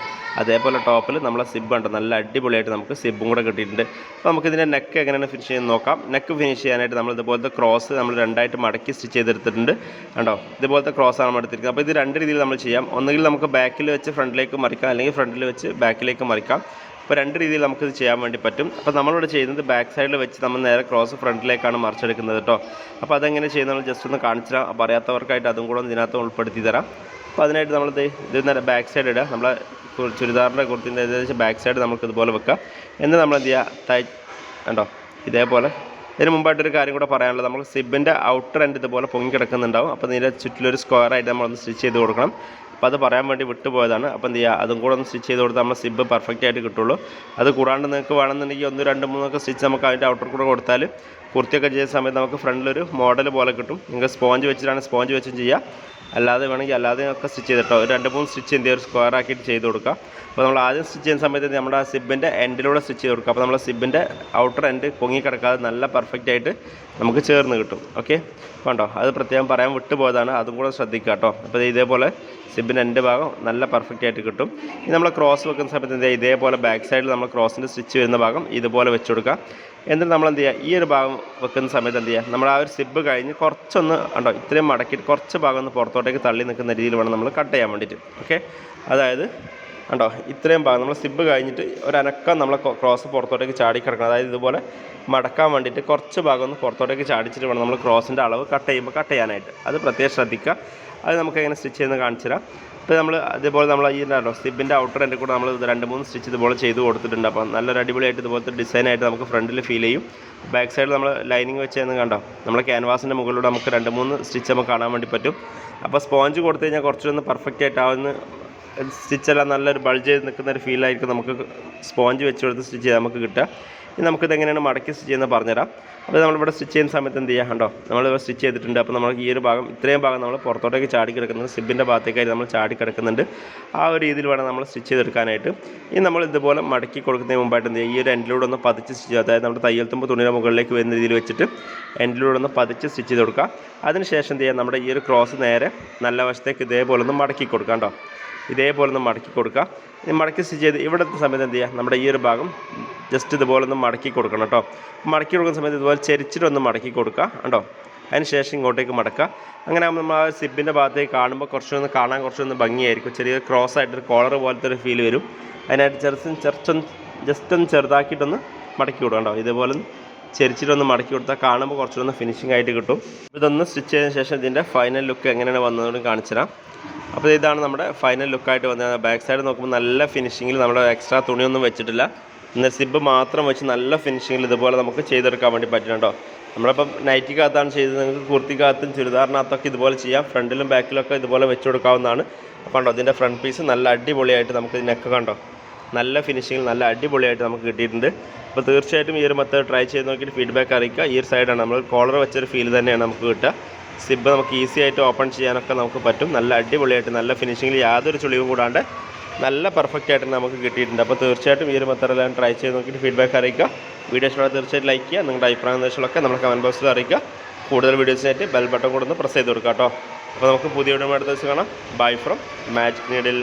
അതേപോലെ ടോപ്പിൽ നമ്മളെ സിബ് ഉണ്ട്? നല്ല അടിപൊളിയായിട്ട് നമുക്ക് സിബും കൂടെ കിട്ടിയിട്ടുണ്ട്. അപ്പോൾ നമുക്കിതിന്റെ നെക്ക് എങ്ങനെയാണ് ഫിനിഷ് ചെയ്യുന്നത് നോക്കാം. നെക്ക് ഫിനിഷ് ചെയ്യാനായിട്ട് നമ്മൾ ഇതുപോലത്തെ ക്രോസ് നമ്മൾ രണ്ടായിട്ട് മടക്കി സ്റ്റിച്ച് ചെയ്തെടുത്തിട്ടുണ്ട്. കണ്ടോ? ഇതുപോലത്തെ ക്രോസ് ആണ് നമ്മൾ എടുത്തിരിക്കുന്നത്. അപ്പോൾ ഇത് രണ്ട് രീതിയിൽ നമ്മൾ ചെയ്യാം. ഒന്നുകിൽ നമുക്ക് ബാക്കിൽ വെച്ച് ഫ്രണ്ടിലേക്ക് മറിക്കാം അല്ലെങ്കിൽ ഫ്രണ്ടിൽ വെച്ച് ബാക്കിലേക്ക് മറിക്കാം. അപ്പോൾ രണ്ട് രീതിയിൽ നമുക്കിത് ചെയ്യാൻ വേണ്ടി പറ്റും. അപ്പോൾ നമ്മളിവിടെ ചെയ്യുന്നത് ബാക്ക് സൈഡിൽ വെച്ച് നമ്മൾ നേരെ ക്രോസ് ഫ്രണ്ടിലേക്കാണ് മറിച്ചെടുക്കുന്നത് കേട്ടോ. അപ്പോൾ അതെങ്ങനെ ചെയ്യുന്നത് ജസ്റ്റ് ഒന്ന് കാണിച്ചു തരാം. അപ്പോൾ അറിയാത്തവർക്കായിട്ട് അതും കൂടെ ഇതിനകത്ത് ഉൾപ്പെടുത്തി തരാം. അപ്പോൾ അതിനായിട്ട് നമ്മളിത് ഇത് നേരെ ബാക്ക് സൈഡ് ഇടുക. നമ്മളെ ചുരിദാറിന്റെ കുർത്തിന്റെ ഏകദേശം ബാക്ക് സൈഡ് നമുക്ക് ഇതുപോലെ വെക്കാം. എന്നിട്ട് നമ്മൾ എന്ത് ചെയ്യുക? തൈ കണ്ടോ? ഇതേപോലെ ഇതിന് മുമ്പായിട്ടൊരു കാര്യം കൂടെ പറയാനുള്ളത്. നമ്മൾ സിബിന്റെ ഔട്ടർ എൻഡ് ഇതുപോലെ പൊങ്ങി കിടക്കുന്നുണ്ടാവും അപ്പോൾ ഇതിന്റെ ചുറ്റിലൊരു സ്ക്വയറായിട്ട് നമ്മളൊന്ന് സ്റ്റിച്ച് ചെയ്ത് കൊടുക്കണം. അപ്പോൾ അത് പറയാൻ വേണ്ടി വിട്ടുപോയതാണ്. അപ്പോൾ എന്ത് ചെയ്യുക? അതും കൂടെ ഒന്ന് സ്റ്റിച്ച് ചെയ്ത് കൊടുത്താൽ നമ്മൾ സിബ് പെർഫെക്റ്റ് ആയിട്ട് കിട്ടുള്ളൂ. അത് കൂടാണ്ട് നിങ്ങൾക്ക് വേണമെന്നുണ്ടെങ്കിൽ ഒന്ന് രണ്ട് മൂന്നൊക്കെ സ്റ്റിച്ച് നമുക്ക് അതിന്റെ ഔട്ടർ കൂടെ കൊടുത്താൽ കുർത്തിയൊക്കെ ചെയ്യുന്ന സമയത്ത് നമുക്ക് ഫ്രണ്ടിലൊരു മോഡൽ പോലെ കിട്ടും. നിങ്ങൾക്ക് സ്പോഞ്ച് വെച്ചിട്ടാണ് സ്പോഞ്ച് വെച്ചും ചെയ്യുക. അല്ലാതെ വേണമെങ്കിൽ അല്ലാതെ ഒക്കെ സ്റ്റിച്ച് ചെയ്തിട്ടോ ഒരു രണ്ട് മൂന്ന് സ്റ്റിച്ച് എന്ത് ഒരു സ്ക്വയർ ആക്കിയിട്ട് ചെയ്ത് കൊടുക്കുക. അപ്പോൾ നമ്മൾ ആദ്യം സ്റ്റിച്ച് ചെയ്യുന്ന സമയത്ത് നമ്മുടെ സിബിന്റെ എൻഡിലൂടെ സ്റ്റിച്ച് ചെയ്ത് കൊടുക്കുക. അപ്പോൾ നമ്മൾ സിബിന്റെ ഔട്ടർ എൻഡ് പൊങ്ങി കിടക്കാതെ നല്ല ആയിട്ട് നമുക്ക് ചേർന്ന് കിട്ടും. ഓക്കെ കണ്ടോ അത് പ്രത്യേകം പറയാൻ വിട്ടുപോയതാണ്. അതും കൂടെ ശ്രദ്ധിക്കുക കേട്ടോ. അപ്പോൾ ഇതേപോലെ സിബിന്റെ എന്റെ ഭാഗം നല്ല പെർഫെക്റ്റ് ആയിട്ട് കിട്ടും. ഇനി നമ്മൾ ക്രോസ് വെക്കുന്ന സമയത്ത് എന്ത് ഇതേപോലെ ബാക്ക് സൈഡിൽ നമ്മൾ ക്രോസിന്റെ സ്റ്റിച്ച് വരുന്ന ഭാഗം ഇതുപോലെ വെച്ച് കൊടുക്കുക. എന്നിട്ട് നമ്മൾ എന്ത് ചെയ്യുക? ഈ ഒരു ഭാഗം വെക്കുന്ന സമയത്ത് എന്ത് ചെയ്യുക? നമ്മൾ ആ ഒരു സിബ് കഴിഞ്ഞ് കുറച്ചൊന്ന് ഉണ്ടോ ഇത്രയും മടക്കിയിട്ട് കുറച്ച് ഭാഗം ഒന്ന് പുറത്തോട്ടേക്ക് തള്ളി നിൽക്കുന്ന രീതിയിൽ വേണം നമ്മൾ കട്ട് ചെയ്യാൻ വേണ്ടിയിട്ട്. ഓക്കെ അതായത് കണ്ടോ? ഇത്രയും ഭാഗം. നമ്മൾ സിബ് കഴിഞ്ഞിട്ട് ഒരനക്കം നമ്മൾ ക്രോസ് പുറത്തോട്ടേക്ക് ചാടി കിടക്കണം അതായത് ഇതുപോലെ മടക്കാൻ വേണ്ടിയിട്ട് കുറച്ച് ഭാഗം ഒന്ന് പുറത്തോട്ടേക്ക് ചാടിച്ചിട്ട് വേണം നമ്മൾ ക്രോസിന്റെ അളവ് കട്ട് ചെയ്യുമ്പോൾ കട്ട് ചെയ്യാനായിട്ട്. അത് പ്രത്യേകം ശ്രദ്ധിക്കുക. അത് നമുക്ക് എങ്ങനെ സ്റ്റിച്ച് ചെയ്യുന്നത് കാണിച്ചു തരാം. ഇപ്പോൾ നമ്മൾ അതേപോലെ നമ്മൾ ഈ ഉണ്ടല്ലോ സിബിന്റെ ഔട്ടർ എന്റെ കൂടെ നമ്മൾ രണ്ട് മൂന്ന് സ്റ്റിച്ച് ഇതുപോലെ ചെയ്ത് കൊടുത്തിട്ടുണ്ട്. അപ്പം നല്ലൊരു അടിപൊളിയായിട്ട് ഇതുപോലത്തെ ഡിസൈനായിട്ട് നമുക്ക് ഫ്രണ്ടിൽ ഫീൽ ചെയ്യും. ബാക്ക് സൈഡിൽ നമ്മൾ ലൈനിങ് വെച്ച് തന്നെ കണ്ടോ? നമ്മൾ ക്യാൻവാസിന്റെ മുകളിലൂടെ നമുക്ക് രണ്ട് മൂന്ന് സ്റ്റിച്ച് നമുക്ക് കാണാൻ വേണ്ടി പറ്റും. അപ്പോൾ സ്പോഞ്ച് കൊടുത്തു കഴിഞ്ഞാൽ കുറച്ചൊന്ന് പെർഫെക്റ്റ് ആയിട്ട് ആ ഒന്ന് സ്റ്റിച്ചെല്ലാം നല്ലൊരു ബൾജ് ചെയ്ത് നിൽക്കുന്ന ഒരു ഫീലായിരിക്കും നമുക്ക് സ്പോഞ്ച് വെച്ച് കൊടുത്ത് സ്റ്റിച്ച് ചെയ്താൽ നമുക്ക് കിട്ടുക. ഇനി നമുക്കിത് എങ്ങനെയാണ് മടക്കി സ്റ്റിച്ച് ചെയ്യുന്നത് പറഞ്ഞുതരാം. അപ്പോൾ നമ്മളിവിടെ സ്റ്റിച്ച് ചെയ്യുന്ന സമയത്ത് എന്ത് ചെയ്യാം കണ്ടോ? നമ്മളിവിടെ സ്റ്റിച്ച് ചെയ്തിട്ടുണ്ട്. അപ്പോൾ നമ്മൾ ഈ ഒരു ഭാഗം ഇത്രയും ഭാഗം നമ്മൾ പുറത്തോട്ടേക്ക് ചാടി കിടക്കുന്നത് സിബിന്റെ ഭാഗത്തേക്കായി നമ്മൾ ചാടി കിടക്കുന്നുണ്ട്. ആ ഒരു രീതിയിൽ വേണം നമ്മൾ സ്റ്റിച്ച് ചെയ്തെടുക്കാനായിട്ട്. ഇനി നമ്മൾ ഇതുപോലെ മടക്കി കൊടുക്കുന്നതിന് മുമ്പായിട്ട് എന്ത് ചെയ്യുക ഈ ഒരു എൻഡിലൂടെ ഒന്ന് പതിച്ച് സ്റ്റിച്ച് ചെയ്യുക. അതായത് നമ്മുടെ തയ്യൽ തുമ്പ് തുണിയുടെ മുകളിലേക്ക് വരുന്ന രീതിയിൽ വെച്ചിട്ട് എൻഡിലൂടെ ഒന്ന് പതിച്ച് സ്റ്റിച്ച് ചെയ്ത് കൊടുക്കുക. അതിനുശേഷം എന്ത് ചെയ്യുക നമ്മുടെ ഈ ഒരു ക്രോസ് നേരെ നല്ല വശത്തേക്ക് ഇതേപോലെ ഒന്ന് മടക്കി കൊടുക്കാം കേട്ടോ ഇതേപോലെ ഒന്ന് മടക്കി കൊടുക്കുക. ഇനി മടക്കി സ്റ്റിച്ച് ചെയ്ത് ഇവിടുത്തെ സമയത്ത് എന്ത് ചെയ്യുക നമ്മുടെ ഈ ഒരു ഭാഗം ജസ്റ്റ് ഇതുപോലെ ഒന്ന് മടക്കി കൊടുക്കണം കേട്ടോ മടക്കി കൊടുക്കുന്ന സമയത്ത് ഇതുപോലെ ചെരിച്ചിട്ട് ഒന്ന് മടക്കി കൊടുക്കുക കേട്ടോ അതിന് ശേഷം ഇങ്ങോട്ടേക്ക് മടക്കുക. അങ്ങനെ നമ്മൾ ആ സിബിന്റെ ഭാഗത്തേക്ക് കാണുമ്പോൾ കുറച്ചൊന്ന് കാണാൻ കുറച്ചൊന്ന് ഭംഗിയായിരിക്കും. ചെറിയ ക്രോസ് ആയിട്ടൊരു കോളർ പോലത്തെ ഒരു ഫീൽ വരും. അതിനായിട്ട് ചെറുത്തും ചെറുച്ചൊന്ന് ജസ്റ്റ് ഒന്ന് ചെറുതാക്കിയിട്ടൊന്ന് മടക്കി കൊടുക്കാം കേട്ടോ ഇതേപോലെ ചെരിച്ചിട്ടൊന്ന് മടക്കി കൊടുത്താൽ കാണുമ്പോൾ കുറച്ചൊന്ന് ഫിനിഷിംഗ് ആയിട്ട് കിട്ടും. ഇതൊന്ന് സ്റ്റിച്ച് ചെയ്തതിന് ശേഷം ഇതിന്റെ ഫൈനൽ ലുക്ക് എങ്ങനെയാണ് വന്നതെന്ന് കാണിച്ചു തരാം അപ്പോൾ ഇതാണ് നമ്മുടെ ഫൈനൽ ലുക്കായിട്ട് വന്നത്. ബാക്ക് സൈഡ് നോക്കുമ്പോൾ നല്ല ഫിനിഷിങ്ങിൽ നമ്മുടെ എക്സ്ട്രാ തുണിയൊന്നും വെച്ചിട്ടില്ല. എന്നാൽ സിബ് മാത്രം വെച്ച് നല്ല ഫിനിഷിങ്ങിൽ ഇതുപോലെ നമുക്ക് ചെയ്തെടുക്കാൻ വേണ്ടി പറ്റുന്നുണ്ടോ? നമ്മളിപ്പം നൈറ്റിക്കകത്താണ് ചെയ്തത് നിങ്ങൾക്ക് കുർത്തിക്കകത്തും ചുരിദാറിനകത്തൊക്കെ ഇതുപോലെ ചെയ്യാം. ഫ്രണ്ടിലും ബാക്കിലൊക്കെ ഇതുപോലെ വെച്ച് കൊടുക്കാവുന്നതാണ്. അപ്പോൾ കണ്ടോ ഇതിന്റെ ഫ്രണ്ട് പീസ് നല്ല അടിപൊളിയായിട്ട് നമുക്ക് നെക്ക് കണ്ടോ? നല്ല ഫിനിഷിങ്ങിൽ നല്ല അടിപൊളിയായിട്ട് നമുക്ക് കിട്ടിയിട്ടുണ്ട്. അപ്പോൾ തീർച്ചയായിട്ടും ഈ ഒരു മെത്തേഡ് ട്രൈ ചെയ്ത് നോക്കിയിട്ട് ഫീഡ്ബാക്ക് അറിയിക്കുക. ഈ ഒരു സൈഡാണ് നമ്മൾ കോളർ വെച്ചൊരു ഫീൽ തന്നെയാണ് നമുക്ക് കിട്ടുക. സിബ് നമുക്ക് ഈസി ആയിട്ട് ഓപ്പൺ ചെയ്യാനൊക്കെ നമുക്ക് പറ്റും. നല്ല അടിപൊളിയായിട്ട് നല്ല ഫിനിഷിങ്ങിൽ യാതൊരു ചുളിവും കൂടാണ്ട് നല്ല പെർഫെക്റ്റ് ആയിട്ട് നമുക്ക് കിട്ടിയിട്ടുണ്ട്. അപ്പോൾ തീർച്ചയായിട്ടും ഈ ഒരു മെത്തേഡെല്ലാം ട്രൈ ചെയ്ത് നോക്കിയിട്ട് ഫീഡ്ബാക്ക് അറിയിക്കുക. വീഡിയോ ഇഷ്ടമാണ് തീർച്ചയായിട്ടും ലൈക്ക് ചെയ്യുക. നിങ്ങളുടെ അഭിപ്രായ നിർദ്ദേശങ്ങളൊക്കെ നമ്മൾ കമന്റ് ബോക്സിൽ അറിയിക്കുക. കൂടുതൽ വീഡിയോസിനായിട്ട് ബെൽ ബട്ടൺ കൂടെ ഒന്ന് പ്രസ് ചെയ്ത് കൊടുക്കുക കേട്ടോ. അപ്പോൾ നമുക്ക് പുതിയ വീഡിയോ അടുത്ത ദിവസം കാണാം. Bye from magic needle